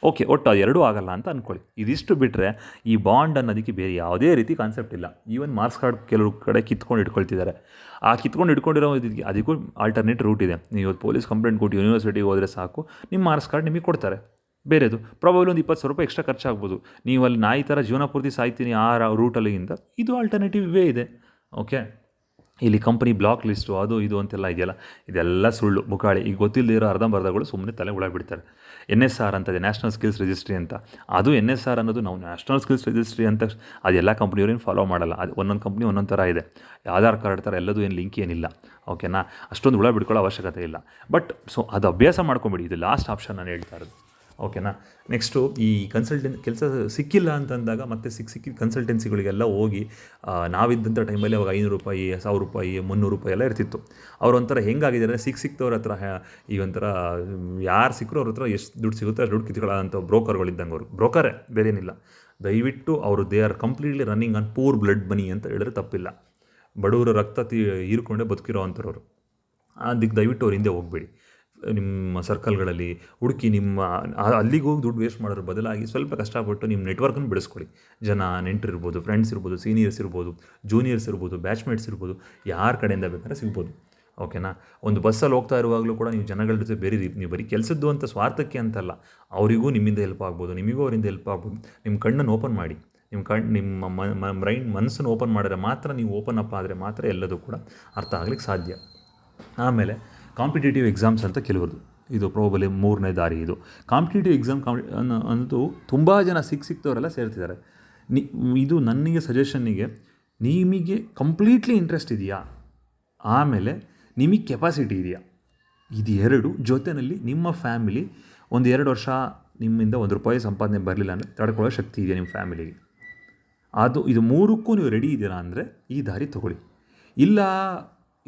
ಓಕೆ ಒಟ್ಟು ಅದು ಎರಡೂ ಆಗಲ್ಲ ಅಂತ ಅಂದ್ಕೊಳ್ಳಿ ಇದಿಷ್ಟು ಬಿಟ್ಟರೆ ಈ ಬಾಂಡ್ ಅನ್ನೋದಕ್ಕೆ ಬೇರೆ ಯಾವುದೇ ರೀತಿ ಕಾನ್ಸೆಪ್ಟ್ ಇಲ್ಲ. ಈವನ್ ಮಾರ್ಕ್ಸ್ ಕಾರ್ಡ್ ಕೆಲವು ಕಡೆ ಕಿತ್ಕೊಂಡು ಇಟ್ಕೊಳ್ತಿದ್ದಾರೆ ಆ ಕಿತ್ಕೊಂಡು ಇಟ್ಕೊಂಡಿರೋ ಇದಕ್ಕೆ ಅದಕ್ಕೂ ಆಲ್ಟರ್ನೇಟ್ ರೂಟ್ ಇದೆ. ನೀವು ಪೊಲೀಸ್ ಕಂಪ್ಲೇಂಟ್ ಕೊಟ್ಟು ಯೂನಿವರ್ಸಿಟಿಗೆ ಹೋದರೆ ಸಾಕು. ನಿಮ್ಮ ಮಾರ್ಕ್ಸ್ ಕಾರ್ಡ್ ನಿಮಗೆ ಕೊಡ್ತಾರೆ. ಬೇರೆದು. ಪ್ರಾಬಬ್ಲಿ ಒಂದು ಇಪ್ಪತ್ತು ಸಾವಿರ ರೂಪಾಯಿ ಎಕ್ಸ್ಟ್ರಾ ಖರ್ಚಾಗ್ಬೋದು. ನೀವು ಅಲ್ಲಿ ನಾಯಿ ಥರ ಜೀವನ ಪೂರ್ತಿ ಸಾಯ್ತೀನಿ ಆ ರೂಟಲ್ಲಿಗಿಂತ ಇದು ಆಲ್ಟರ್ನೇಟಿವ್ ವೇ ಇದೆ. ಓಕೆ ಇಲ್ಲಿ ಕಂಪ್ನಿ ಬ್ಲಾಕ್ ಲಿಸ್ಟು ಅದು ಇದು ಅಂತೆಲ್ಲ ಇದೆಯಲ್ಲ? ಇದೆಲ್ಲ ಸುಳ್ಳು ಮುಖಾಳಿ ಈಗ ಗೊತ್ತಿಲ್ಲದೆ ಇರೋ ಅರ್ಧಂಬರ್ಧಗಳು ಸುಮ್ಮನೆ ತಲೆ ಬಿಡ್ತಾರೆ. ಎನ್ ಎಸ್ ಆರ್ ಅಂತದೆ ನ್ಯಾಷನಲ್ ಸ್ಕಿಲ್ಸ್ ರಿಜಿಸ್ಟ್ರಿ ಅಂತ. ಅದು ಎನ್ ಎಸ್ ಆರ್ ಅನ್ನೋದು ನಾವು ನ್ಯಾಷನಲ್ ಸ್ಕಿಲ್ಸ್ ರಿಜಿಸ್ಟ್ರಿ ಅಂತ ಅದೆಲ್ಲ ಕಂಪ್ನಿಯವ್ರೇನು ಫಾಲೋ ಮಾಡಲ್ಲ. ಅದು ಒಂದೊಂದು ಕಂಪ್ನಿ ಒಂದೊಂದು ಥರ ಇದೆ. ಆಧಾರ್ ಕಾರ್ಡ್ ಥರ ಎಲ್ಲದೂ ಏನು ಲಿಂಕ್ ಏನಿಲ್ಲ. ಓಕೆನಾ ಅಷ್ಟೊಂದು ಹುಳ ಬಿಡ್ಕೊಳ್ಳೋ ಅವಶ್ಯಕತೆ ಇಲ್ಲ. ಬಟ್ ಸೊ ಅದು ಅಭ್ಯಾಸ ಮಾಡ್ಕೊಂಬಿಡಿ. ಇದು ಲಾಸ್ಟ್ ಆಪ್ಷನ್ ನಾನು ಹೇಳ್ತಾ ಇರೋದು. ಓಕೆನಾ? ನೆಕ್ಸ್ಟು ಈ ಕನ್ಸಲ್ಟೆನ್ ಕೆಲಸ ಸಿಕ್ಕಿಲ್ಲ ಅಂತಂದಾಗ ಮತ್ತೆ ಸಿಕ್ಕ ಸಿಕ್ಕಿ ಕನ್ಸಲ್ಟೆನ್ಸಿಗಳಿಗೆಲ್ಲ ಹೋಗಿ ನಾವಿದ್ದಂಥ ಟೈಮಲ್ಲಿ ಅವಾಗ ಐನೂರು ರೂಪಾಯಿ, ಸಾವಿರ ರೂಪಾಯಿ, ಮುನ್ನೂರು ರೂಪಾಯಿ ಎಲ್ಲ ಇರ್ತಿತ್ತು. ಅವ್ರು ಒಂಥರ ಅಂದರೆ ಸಿಕ್ಕ ಸಿಕ್ತವ್ರ ಹತ್ರ ಈ ಒಂಥರ ಯಾರು ಸಿಕ್ಕರು ಅವ್ರ ಹತ್ರ ಎಷ್ಟು ದುಡ್ಡು ಸಿಗುತ್ತೆ ಅಷ್ಟು ದುಡ್ಡು ಕಿತ್ಕೊಳ್ಳೋಂಥ ಬ್ರೋಕರ್ಗಳಿದ್ದಂಗೆ ಅವರು. ಬ್ರೋಕರೇ, ಬೇರೇನಿಲ್ಲ. ದಯವಿಟ್ಟು ಅವರು they are completely running on pure blood bunny ಅಂತ ಹೇಳಿದ್ರೆ ತಪ್ಪಿಲ್ಲ. ಬಡವರು ರಕ್ತ ತೀ, ಹೀರ್ಕೊಂಡೇ ಬದುಕಿರೋ ಅಂಥವ್ರು ಅದಕ್ಕೆ ದಯವಿಟ್ಟು ಅವ್ರ ಹಿಂದೆ ಹೋಗಬೇಡಿ. ನಿಮ್ಮ ಸರ್ಕಲ್ಗಳಲ್ಲಿ ಹುಡುಕಿ ನಿಮ್ಮ ಅಲ್ಲಿಗೋಗಿ ದುಡ್ಡು ವೇಸ್ಟ್ ಮಾಡೋದ್ರ ಬದಲಾಗಿ ಸ್ವಲ್ಪ ಕಷ್ಟಪಟ್ಟು ನಿಮ್ಮ ನೆಟ್ವರ್ಕನ್ನು ಬೆಳೆಸ್ಕೊಳ್ಳಿ ಜನ ನೆಂಟರು ಇರ್ಬೋದು ಫ್ರೆಂಡ್ಸ್ ಇರ್ಬೋದು, ಸೀನಿಯರ್ಸ್ ಇರ್ಬೋದು, ಜೂನಿಯರ್ಸ್ ಇರ್ಬೋದು, ಬ್ಯಾಚ್ಮೇಟ್ಸ್ ಇರ್ಬೋದು, ಯಾರ ಕಡೆಯಿಂದ ಬೇಕಾದ್ರೆ ಸಿಗ್ಬೋದು. ಓಕೆನಾ? ಒಂದು ಬಸ್ಸಲ್ಲಿ ಹೋಗ್ತಾ ಇರುವಾಗಲೂ ಕೂಡ ನೀವು ಜನಗಳ ಜೊತೆ ಬೇರೆ ರೀತಿ, ನೀವು ಬರೀ ಕೆಲಸದ್ದು ಅಂತ ಸ್ವಾರ್ಥಕ್ಕೆ ಅಂತಲ್ಲ. ಅವರಿಗೂ ನಿಮ್ಮಿಂದ ಹೆಲ್ಪ್ ಆಗ್ಬೋದು, ನಿಮಗೂ ಅವರಿಂದ ಹೆಲ್ಪ್ ಆಗ್ಬೋದು. ನಿಮ್ಮ ಕಣ್ಣನ್ನು ಓಪನ್ ಮಾಡಿ. ನಿಮ್ಮ ಕಣ್ಣು ನಿಮ್ಮ ಮೈಂಡ್ ಮನಸ್ಸನ್ನು ಓಪನ್ ಮಾಡಿದ್ರೆ ಮಾತ್ರ ನೀವು ಓಪನ್ ಅಪ್ ಆದರೆ ಮಾತ್ರ ಎಲ್ಲದೂ ಕೂಡ ಅರ್ಥ ಆಗ್ಲಿಕ್ಕೆ ಸಾಧ್ಯ. ಆಮೇಲೆ ಕಾಂಪಿಟೇಟಿವ್ ಎಕ್ಸಾಮ್ಸ್ ಅಂತ ಕೆಲವ್ರದ್ದು. ಇದು ಪ್ರೋಬಲಿ ಮೂರನೇ ದಾರಿ ಇದು. ಕಾಂಪಿಟೇಟಿವ್ ಎಕ್ಸಾಮ್ ಅನ್ನೋ ತುಂಬ ಜನ ಸಿಕ್ ಸಿಕ್ತವರೆಲ್ಲ ಸೇರ್ತಿದ್ದಾರೆ. ನಿ ಇದು ನನಗೆ ಸಜೆಷನ್ನಿಗೆ ನಿಮಗೆ ಕಂಪ್ಲೀಟ್ಲಿ ಇಂಟ್ರೆಸ್ಟ್ ಇದೆಯಾ? ಆಮೇಲೆ ನಿಮಗೆ ಕೆಪಾಸಿಟಿ ಇದೆಯಾ? ಇದು ಎರಡು ಜೊತೆಯಲ್ಲಿ ನಿಮ್ಮ ಫ್ಯಾಮಿಲಿ ಒಂದು ಎರಡು ವರ್ಷ ನಿಮ್ಮಿಂದ ಒಂದು ರೂಪಾಯಿ ಸಂಪಾದನೆ ಬರಲಿಲ್ಲ ಅಂದರೆ ತಡ್ಕೊಳ್ಳೋ ಶಕ್ತಿ ಇದೆಯಾ ನಿಮ್ಮ ಫ್ಯಾಮಿಲಿಗೆ ಅದು ಇದು ಮೂರಕ್ಕೂ ನೀವು ರೆಡಿ ಇದ್ದೀರಾ ಅಂದರೆ ಈ ದಾರಿ ತಗೊಳ್ಳಿ. ಇಲ್ಲ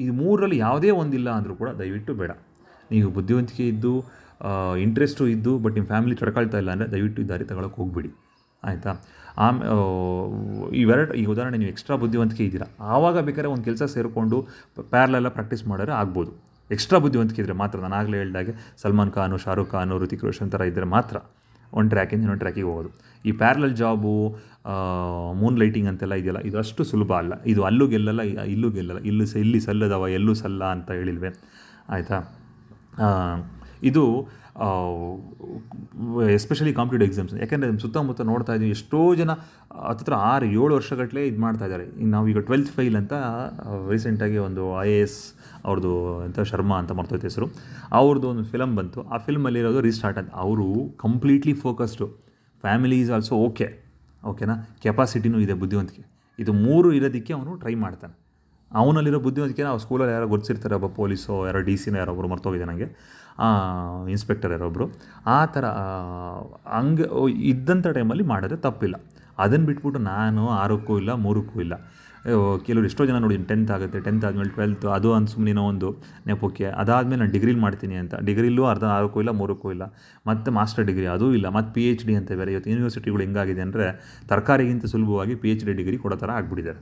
ಇದು ಮೂರರಲ್ಲಿ ಯಾವುದೇ ಒಂದಿಲ್ಲ ಅಂದರೂ ಕೂಡ ದಯವಿಟ್ಟು ಬೇಡ. ನೀವು ಬುದ್ಧಿವಂತಿಕೆ ಇದ್ದು ಇಂಟ್ರೆಸ್ಟು ಇದ್ದು ಬಟ್ ನಿಮ್ಮ ಫ್ಯಾಮಿಲಿ ತಡ್ಕೊಳ್ತಾ ಇಲ್ಲ ಅಂದರೆ ದಯವಿಟ್ಟು ಈ ದಾರಿ ತಗೊಳಕ್ಕೆ ಹೋಗ್ಬಿಡಿ. ಆಯಿತಾ? ಆಮ್ ಇವೆರಡು ಈ ಉದಾಹರಣೆ ನೀವು ಎಕ್ಸ್ಟ್ರಾ ಬುದ್ಧಿವಂತಿಕೆ ಇದ್ದೀರಾ? ಆವಾಗ ಬೇಕಾದ್ರೆ ಒಂದು ಕೆಲಸ ಸೇರಿಕೊಂಡು ಪ್ಯಾರ್ಲೆಲ್ಲ ಪ್ರಾಕ್ಟೀಸ್ ಮಾಡಿದ್ರೆ ಆಗ್ಬೋದು. ಎಕ್ಸ್ಟ್ರಾ ಬುದ್ಧಿವಂತಿಕೆ ಇದ್ದರೆ ಮಾತ್ರ ನಾನು ಆಗಲೇ ಹೇಳ್ದಾಗೆ ಸಲ್ಮಾನ್ ಖಾನು, ಶಾರುಖ್ ಖಾನು ಋತಿಕ್ ರೋಷನ್ ಥರ ಇದ್ದರೆ ಮಾತ್ರ. ಒಂದು ಟ್ರ್ಯಾಕಿಂದ ಇನ್ನೊಂದು ಟ್ರ್ಯಾಕಿಗೆ ಹೋಗೋದು. ಈ ಪ್ಯಾರಲಲ್ ಜಾಬು ಮೂನ್ ಲೈಟಿಂಗ್ ಅಂತೆಲ್ಲ ಇದೆಯಲ್ಲ, ಇದು ಅಷ್ಟು ಸುಲಭ ಅಲ್ಲ. ಇದು ಅಲ್ಲೂ ಗೆಲ್ಲಲ್ಲ, ಇಲ್ಲೂ ಗೆಲ್ಲಲ್ಲ, ಇಲ್ಲೂ ಸ, ಇಲ್ಲಿ ಸಲ್ಲದವ, ಎಲ್ಲೂ ಸಲ್ಲ ಅಂತ ಹೇಳಿಲ್ವೆ. ಆಯಿತಾ? ಇದು ಎಸ್ಪೆಷಲಿ ಕಾಂಪಿಟೇಟಿವ್ ಎಕ್ಸಾಮ್ಸ್ ಯಾಕೆಂದರೆ ಸುತ್ತಮುತ್ತ ನೋಡ್ತಾ ಇದ್ದೀವಿ ಎಷ್ಟೋ ಜನ ಹತ್ತಿರ ಆರು, ಏಳು ವರ್ಷಗಟ್ಟಲೆ ಇದು ಮಾಡ್ತಾ ಇದ್ದಾರೆ ನಾವೀಗ ಟ್ವೆಲ್ತ್ ಫೈಲ್ ಅಂತ ರೀಸೆಂಟಾಗಿ ಒಂದು ಐ ಎ ಎಸ್ ಅವ್ರದ್ದು ಎಂಥ ಶರ್ಮಾ ಅಂತ ಮರ್ತೈತೆ ಹೆಸರು. ಅವ್ರದ್ದು ಒಂದು ಫಿಲಮ್ ಬಂತು. ಆ ಫಿಲ್ಮಲ್ಲಿರೋದು ರೀಸ್ಟಾರ್ಟ್ ಅಂತ. ಅವರು completely focused family is also okay ಓಕೆನಾ ಕೆಪಾಸಿಟಿನೂ ಇದೆ ಬುದ್ಧಿವಂತಿಕೆ. ಇದು ಮೂರು ಇರೋದಕ್ಕೆ ಅವನು ಟ್ರೈ ಮಾಡ್ತಾನೆ. ಅವನಲ್ಲಿರೋ ಬುದ್ಧಿವಂತಿಕೆ ನಾವು ಸ್ಕೂಲಲ್ಲಿ ಯಾರೋ ಗೊತ್ತಿರ್ತಾರೆ, ಒಬ್ಬ ಪೊಲೀಸೋ ಯಾರೋ ಡಿ ಸಿನೋ ಯಾರೊಬ್ಬರು ಮರ್ತೋಗಿದೆ ನನಗೆ ಇನ್ಸ್ಪೆಕ್ಟರ್ ಯಾರೊಬ್ಬರು ಆ ಥರ ಹಂಗೆ ಇದ್ದಂಥ ಟೈಮಲ್ಲಿ ಮಾಡಿದ್ರೆ ತಪ್ಪಿಲ್ಲ. ಅದನ್ನು ಬಿಟ್ಬಿಟ್ಟು ನಾನು ಆರಕ್ಕೂ ಇಲ್ಲ, ಮೂರಕ್ಕೂ ಇಲ್ಲ. ಕೆಲವ್ರು ಎಷ್ಟೋ ಜನ ನೋಡಿ ಟೆಂತ್ ಆಗುತ್ತೆ ಟೆಂತ್ ಆದಮೇಲೆ ಟ್ವೆಲ್ತ್ ಅದು ಅಂತ ಸುಮ್ಮನೆ ಒಂದು ನೆಪಕ್ಕೆ. ಅದಾದಮೇಲೆ ನಾನು ಡಿಗ್ರಿಲಿ ಮಾಡ್ತೀನಿ ಅಂತ. ಡಿಗ್ರಿಲೂ ಅರ್ಧ ಆರಕ್ಕೂ ಇಲ್ಲ, ಮೂರಕ್ಕೂ ಇಲ್ಲ. ಮತ್ತು ಮಾಸ್ಟರ್ ಡಿಗ್ರಿ ಅದೂ ಇಲ್ಲ. ಮತ್ತು ಪಿ ಎಚ್ ಡಿ ಅಂತ ಬೇರೆ. ಇವತ್ತು ಯೂನಿವರ್ಸಿಟಿಗಳು ಹೆಂಗಾಗಿದೆ ಅಂದರೆ ತರಕಾರಿಗಿಂತ ಸುಲಭವಾಗಿ ಪಿ ಎಚ್ ಡಿ ಡಿಗ್ರಿ ಕೊಡೋ ಥರ ಆಗಿಬಿಟ್ಟಿದ್ದಾರೆ.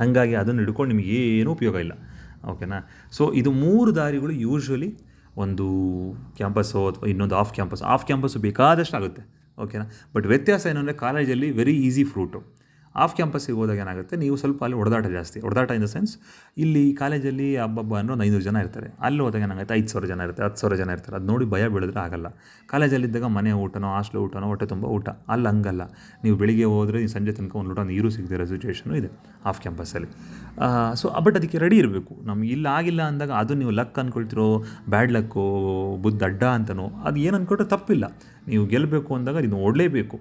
ಹಾಗಾಗಿ ಅದನ್ನು ಹಿಡ್ಕೊಂಡು ನಿಮಗೆ ಏನೂ ಉಪಯೋಗ ಇಲ್ಲ. ಓಕೆನಾ ಸೊ ಇದು ಮೂರು ದಾರಿಗಳು ಯೂಶ್ವಲಿ ಒಂದು ಕ್ಯಾಂಪಸ್ಸು ಅಥವಾ ಇನ್ನೊಂದು ಆಫ್ ಕ್ಯಾಂಪಸ್ ಆಫ್ ಕ್ಯಾಂಪಸ್ಸು ಬೇಕಾದಷ್ಟು ಆಗುತ್ತೆ. ಓಕೆನಾ ಬಟ್ ವ್ಯತ್ಯಾಸ ಏನಂದರೆ ಕಾಲೇಜಲ್ಲಿ ವೆರಿ ಈಸಿ ಫ್ರೂಟು ಆಫ್ ಕ್ಯಾಂಪಸ್ಸಿಗೆ ಹೋದಾಗ ಏನಾಗುತ್ತೆ? ನೀವು ಸ್ವಲ್ಪ ಅಲ್ಲಿ ಹೊಡೆದಾಟ ಜಾಸ್ತಿ. ಹೊಡೆದಾಟ ಇನ್ ದ ಸೆನ್ಸ್ ಇಲ್ಲಿ ಕಾಲೇಜಲ್ಲಿ ಹಬ್ಬಬ್ಬ ಅನ್ನೋ ಒಂದು ಐನೂರು ಜನ ಇರ್ತಾರೆ. ಅಲ್ಲಿ ಹೋದಾಗ ಏನಾಗುತ್ತೆ? ಐದು ಸಾವಿರ ಜನ ಇರ್ತಾರೆ ಹತ್ತು ಸಾವಿರ ಜನ ಇರ್ತಾರೆ. ಅದು ನೋಡಿ ಭಯ ಬೀಳಿದ್ರೆ ಆಗಲ್ಲ. ಕಾಲೇಜಲ್ಲಿದ್ದಾಗ ಮನೆ ಊಟನೋ, ಹಾಸ್ಟೆಲ್ ಊಟನೋ, ಹೊಟ್ಟೆ ತುಂಬ ಊಟ. ಅಲ್ಲಿ ಹಂಗಲ್ಲ. ನೀವು ಬೆಳಿಗ್ಗೆ ಹೋದರೆ ನೀವು ಸಂಜೆ ತನಕ ಒಂದು ಲೋಟ ನೀರು ಸಿಗದಿರೋ ಸಿಚುವೇಷನು ಇದೆ ಆಫ್ ಕ್ಯಾಂಪಸ್ಸಲ್ಲಿ. ಸೊ ಬಟ್ ಅದಕ್ಕೆ ರೆಡಿ ಇರಬೇಕು. ನಮ್ಗೆ ಇಲ್ಲ ಆಗಿಲ್ಲ ಅಂದಾಗ ಅದು ನೀವು ಲಕ್ ಅಂದ್ಕೊಳ್ತಿರೋ ಬ್ಯಾಡ್ ಲಕ್ಕು ಬುದ್ಧ ಅಡ್ಡ ಅಂತನೋ, ಅದು ಏನು ಅಂದ್ಕೊಂಡ್ರೆ ತಪ್ಪಿಲ್ಲ. ನೀವು ಗೆಲ್ಲಬೇಕು ಅಂದಾಗ ನೀವು ಓಡಲೇಬೇಕು.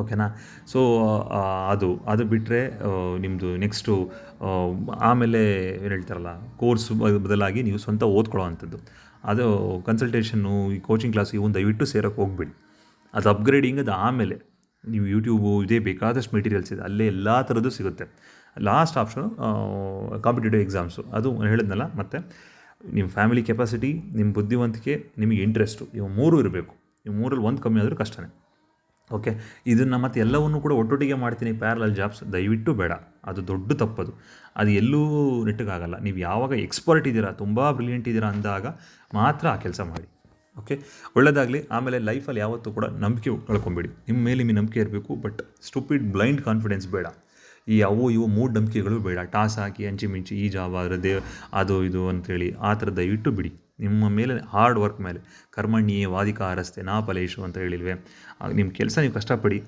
ಓಕೆನಾ? ಸೊ ಅದು ಅದು ಬಿಟ್ಟರೆ ನಿಮ್ಮದು ನೆಕ್ಸ್ಟು ಆಮೇಲೆ ಏನು ಹೇಳ್ತಾರಲ್ಲ ಕೋರ್ಸ್ ಬದಲಾಗಿ ನೀವು ಸ್ವಂತ ಓದ್ಕೊಳ್ಳೋ ಅಂಥದ್ದು ಅದು ಕನ್ಸಲ್ಟೇಷನ್ನು ಈ ಕೋಚಿಂಗ್ ಕ್ಲಾಸ್ ಇವನ್ ದಯವಿಟ್ಟು ಸೇರೋಕ್ಕೆ ಹೋಗ್ಬೇಡಿ. ಅದು ಅಪ್ಗ್ರೇಡಿಂಗ್ ಅದು ಆಮೇಲೆ ನೀವು ಯೂಟ್ಯೂಬು ಇದೇ ಬೇಕಾದಷ್ಟು ಮೆಟೀರಿಯಲ್ಸ್ ಇದೆ, ಅಲ್ಲೇ ಎಲ್ಲ ಥರದ್ದು ಸಿಗುತ್ತೆ. ಲಾಸ್ಟ್ ಆಪ್ಷನು ಕಾಂಪಿಟೇಟಿವ್ ಎಕ್ಸಾಮ್ಸು ಅದು ಹೇಳಿದ್ನಲ್ಲ, ಮತ್ತು ನಿಮ್ಮ ಫ್ಯಾಮಿಲಿ ಕೆಪಾಸಿಟಿ ನಿಮ್ಮ ಬುದ್ಧಿವಂತಿಕೆ, ನಿಮಗೆ ಇಂಟ್ರೆಸ್ಟು ಇವು ಮೂರು ಇರಬೇಕು. ಇವು ಮೂರಲ್ಲಿ ಒಂದು ಕಮ್ಮಿ ಆದರೂ ಕಷ್ಟನೇ. ಓಕೆ ಇದನ್ನು ಮತ್ತೆ ಎಲ್ಲವನ್ನೂ ಕೂಡ ಒಟ್ಟೊಟ್ಟಿಗೆ ಮಾಡ್ತೀನಿ ಪ್ಯಾರಲಲ್ ಜಾಬ್ಸ್ ದಯವಿಟ್ಟು ಬೇಡ. ಅದು ದೊಡ್ಡ ತಪ್ಪದು. ಅದು ಎಲ್ಲೂ ನೆಟ್ಟಗಾಗಲ್ಲ. ನೀವು ಯಾವಾಗ ಎಕ್ಸ್ಪರ್ಟ್ ಇದ್ದೀರಾ, ತುಂಬ ಬ್ರಿಲಿಯಂಟ್ ಇದ್ದೀರಾ ಅಂದಾಗ ಮಾತ್ರ ಆ ಕೆಲಸ ಮಾಡಿ. ಓಕೆ ಒಳ್ಳೆಯದಾಗಲಿ ಆಮೇಲೆ ಲೈಫಲ್ಲಿ ಯಾವತ್ತೂ ಕೂಡ ನಂಬಿಕೆ ಕಳ್ಕೊಂಬೇಡಿ. ನಿಮ್ಮ ಮೇಲೆ ನಿಮಗೆ ನಂಬಿಕೆ ಇರಬೇಕು ಬಟ್ ಸ್ಟುಪಿಡ್ ಬ್ಲೈಂಡ್ ಕಾನ್ಫಿಡೆನ್ಸ್ ಬೇಡ. ಈ ಅವು ಇವು ಮೂಢನಂಬಿಕೆಗಳು ಬೇಡ. ಟಾಸ್ ಹಾಕಿ ಅಂಚಿ ಮಿಂಚಿ ಈ ಜಾಬ್ ಆದರೆ ದೇ ಅದು ಇದು ಅಂತೇಳಿ ಆ ಥರ ದಯವಿಟ್ಟು ಬಿಡಿ. ನಿಮ್ಮ ಮೇಲೆ ಹಾರ್ಡ್ ವರ್ಕ್ ಮೇಲೆ. ಕರ್ಮಣ್ಯೇ ವಾದಿಕ ಅರಸ್ತೆ ನಾ ಫಲೇಶು ಅಂತ ಹೇಳಿಲ್ವೇ? ನಿಮ್ಮ ಕೆಲಸ ನೀವು ಕಷ್ಟಪಡಿ.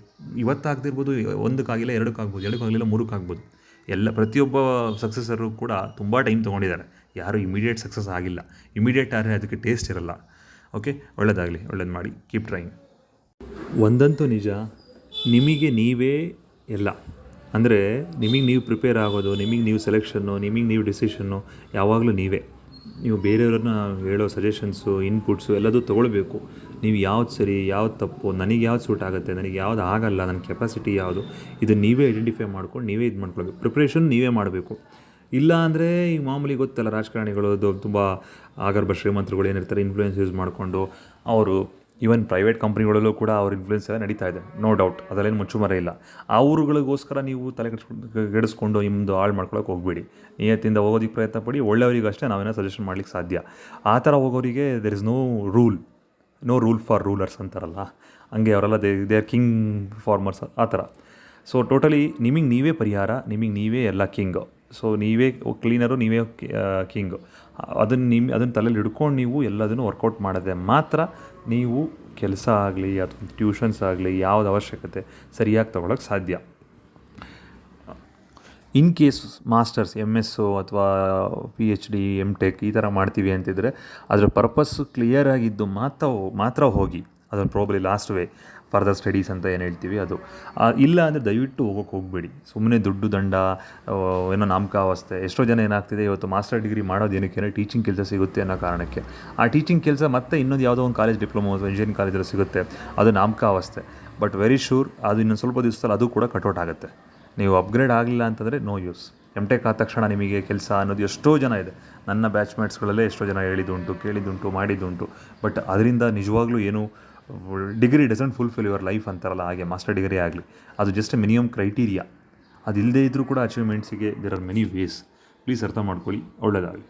ಇವತ್ತಾಗ್ತಿರ್ಬೋದು ಒಂದಕ್ಕಾಗಿಲ್ಲ, ಎರಡಕ್ಕಾಗ್ಬೋದು, ಎರಡಕ್ಕಾಗಲಿಲ್ಲ, ಮೂರಕ್ಕಾಗ್ಬೋದು. ಎಲ್ಲ, ಪ್ರತಿಯೊಬ್ಬ ಸಕ್ಸಸ್ಸರು ಕೂಡ ತುಂಬ ಟೈಮ್ ತೊಗೊಂಡಿದ್ದಾರೆ. ಯಾರೂ ಇಮಿಡಿಯೇಟ್ ಸಕ್ಸಸ್ ಆಗಿಲ್ಲ. ಇಮಿಡಿಯೇಟ್ ಆದರೆ ಅದಕ್ಕೆ ಟೇಸ್ಟ್ ಇರಲ್ಲ. ಓಕೆ ಒಳ್ಳೆಯದಾಗಲಿ ಒಳ್ಳೇದು ಮಾಡಿ. ಕೀಪ್ ಟ್ರೈಂಗ್ ಒಂದಂತೂ ನಿಜ, ನಿಮಗೆ ನೀವೇ ಎಲ್ಲ ಅಂದರೆ ನಿಮಗೆ ನೀವು ಪ್ರಿಪೇರ್ ಆಗೋದು, ನಿಮಗೆ ನೀವು ಸೆಲೆಕ್ಷನ್ನು ನಿಮಗೆ ನೀವು ಡಿಸಿಷನ್ನು ಯಾವಾಗಲೂ ನೀವೇ. ನೀವು ಬೇರೆಯವ್ರನ್ನ ಹೇಳೋ ಸಜೆಷನ್ಸು ಇನ್ಪುಟ್ಸು ಎಲ್ಲದೂ ತೊಗೊಳ್ಬೇಕು. ನೀವು ಯಾವ್ದು ಸರಿ, ಯಾವ್ದು ತಪ್ಪು, ನನಗೆ ಯಾವ್ದು ಸೂಟ್ ಆಗುತ್ತೆ, ನನಗೆ ಯಾವ್ದು ಆಗಲ್ಲ, ನನ್ನ ಕೆಪಾಸಿಟಿ ಯಾವುದು, ಇದು ನೀವೇ ಐಡೆಂಟಿಫೈ ಮಾಡ್ಕೊಂಡು ನೀವೇ ಇದು ಮಾಡ್ಕೊಳ್ಬೇಕು. ಪ್ರಿಪ್ರೇಷನ್ ನೀವೇ ಮಾಡಬೇಕು. ಇಲ್ಲ ಅಂದರೆ ಈ ಮಾಮೂಲಿ ಗೊತ್ತಲ್ಲ ರಾಜಕಾರಣಿಗಳು ತುಂಬ ಆಗರ್ಭ ಶ್ರೀಮಂತರುಗಳು ಏನಿರ್ತಾರೆ ಇನ್ಫ್ಲೂಯೆನ್ಸ್ ಯೂಸ್ ಮಾಡಿಕೊಂಡು ಅವರು ಈವನ್ ಪ್ರೈವೇಟ್ ಕಂಪ್ನಿಗಳಲ್ಲೂ ಕೂಡ ಅವ್ರ ಇನ್ಫ್ಲೂಯೆನ್ಸ್ ಎಲ್ಲ ನಡೀತಾ ಇದೆ. ನೋ ಡೌಟ್ ಅದರಲ್ಲೇನು ಮುಚ್ಚುಮರೆ ಇಲ್ಲ. ಆ ಊರುಗಳಿಗೋಸ್ಕರ ನೀವು ತಲೆ ಕೆಡಿಸ್ಕೊಂಡು ನಿಮ್ಮದು ಹಾಳು ಮಾಡ್ಕೊಳ್ಳೋಕೆ ಹೋಗಬೇಡಿ. ನಿಯತ್ತಿಂದ ಹೋಗೋದಕ್ಕೆ ಪ್ರಯತ್ನ ಪಡಿ. ಒಳ್ಳೆಯವರಿಗಷ್ಟೇ ನಾವೇನೋ ಸಜೆಷನ್ ಮಾಡ್ಲಿಕ್ಕೆ ಸಾಧ್ಯ. ಆ ಥರ ಹೋಗೋರಿಗೆ there is no rule no rule for rulers ಅಂತಾರಲ್ಲ. ಹಂಗೆ ಅವರೆಲ್ಲ they they are king farmers ಆ ಥರ. ಸೊ ಟೋಟಲಿ ನಿಮಗೆ ನೀವೇ ಪರಿಹಾರ, ನಿಮಗೆ ನೀವೇ ಎಲ್ಲ ಕಿಂಗು ಸೊ ನೀವೇ ಕ್ಲೀನರು ನೀವೇ ಕಿಂಗ್ ಅದನ್ನು ನಿಮ್ಮ ಅದನ್ನು ತಲೆಯಲ್ಲಿ ಹಿಡ್ಕೊಂಡು ನೀವು ಎಲ್ಲದನ್ನು ವರ್ಕೌಟ್ ಮಾಡಿದ್ರೆ ಮಾತ್ರ ನೀವು ಕೆಲಸ ಆಗಲಿ ಅಥವಾ ಟ್ಯೂಷನ್ಸ್ ಆಗಲಿ ಯಾವ್ದು ಅವಶ್ಯಕತೆ ಸರಿಯಾಗಿ ತೊಗೊಳಕ್ಕೆ ಸಾಧ್ಯ. In case masters M S ಅಥವಾ P H D M tech ಈ ಥರ ಮಾಡ್ತೀವಿ ಅಂತಿದ್ರೆ ಅದರ ಪರ್ಪಸ್ಸು ಕ್ಲಿಯರ್ ಆಗಿದ್ದು ಮಾತ್ರ ಮಾತ್ರ ಹೋಗಿ. ಅದನ್ನು probably last way further studies ಅಂತ ಏನು ಹೇಳ್ತೀವಿ ಅದು. ಇಲ್ಲ ಅಂದರೆ ದಯವಿಟ್ಟು ಹೋಗೋಕೆ ಹೋಗಬೇಡಿ. ಸುಮ್ಮನೆ ದುಡ್ಡು ದಂಡ ಏನೋ ನಾಮಕಾವಸ್ಥೆ, ಎಷ್ಟೋ ಜನ ಏನಾಗ್ತಿದೆ, ಇವತ್ತು ಮಾಸ್ಟರ್ ಡಿಗ್ರಿ ಮಾಡೋದು ಏನಕ್ಕೆ ಟೀಚಿಂಗ್ ಕೆಲಸ ಸಿಗುತ್ತೆ ಅನ್ನೋ ಕಾರಣಕ್ಕೆ. ಆ ಟೀಚಿಂಗ್ ಕೆಲಸ ಮತ್ತೆ ಇನ್ನೊಂದು ಯಾವುದೋ ಒಂದು ಕಾಲೇಜ್ ಡಿಪ್ಲೊಮಾ ಅಥವಾ ಇಂಜಿನಿಯರಿಂಗ್ ಕಾಲೇಜಲ್ಲಿ ಸಿಗುತ್ತೆ. ಅದು ನಾಮಕಾವಸ್ಥೆ. ಬಟ್ ವೆರಿ ಶೂರ್ ಅದು ಇನ್ನೊಂದು ಸ್ವಲ್ಪ ದಿವಸದಲ್ಲಿ ಅದು ಕೂಡ ಕಟೌಟ್ ಆಗುತ್ತೆ. ನೀವು ಅಪ್ಗ್ರೇಡ್ ಆಗಲಿಲ್ಲ ಅಂತಂದರೆ ನೋ ಯೂಸ್ ಎಂ ಟೆಕ್ ಆದ ತಕ್ಷಣ ನಿಮಗೆ ಕೆಲಸ ಅನ್ನೋದು ಎಷ್ಟೋ ಜನ ಇದೆ. ನನ್ನ ಬ್ಯಾಚ್ಮೇಟ್ಸ್ಗಳಲ್ಲೇ ಎಷ್ಟೋ ಜನ ಹೇಳಿದ್ದುಂಟು, ಕೇಳಿದ್ದುಂಟು, ಮಾಡಿದ್ದುಂಟು. ಬಟ್ ಅದರಿಂದ ನಿಜವಾಗ್ಲೂ ಏನು degree doesn't fulfil your life ಅಂತಾರಲ್ಲ, ಹಾಗೆ ಮಾಸ್ಟರ್ ಡಿಗ್ರಿ ಆಗಲಿ. ಅದು ಜಸ್ಟ್ ಮಿನಿಮಮ್ ಕ್ರೈಟೀರಿಯಾ ಅದಿಲ್ಲದೇ ಇದ್ದರೂ ಕೂಡ ಅಚೀವ್ಮೆಂಟ್ಸಿಗೆ there are many ways please ಅರ್ಥ ಮಾಡ್ಕೊಳ್ಳಿ ಒಳ್ಳೆಯದಾಗಲಿ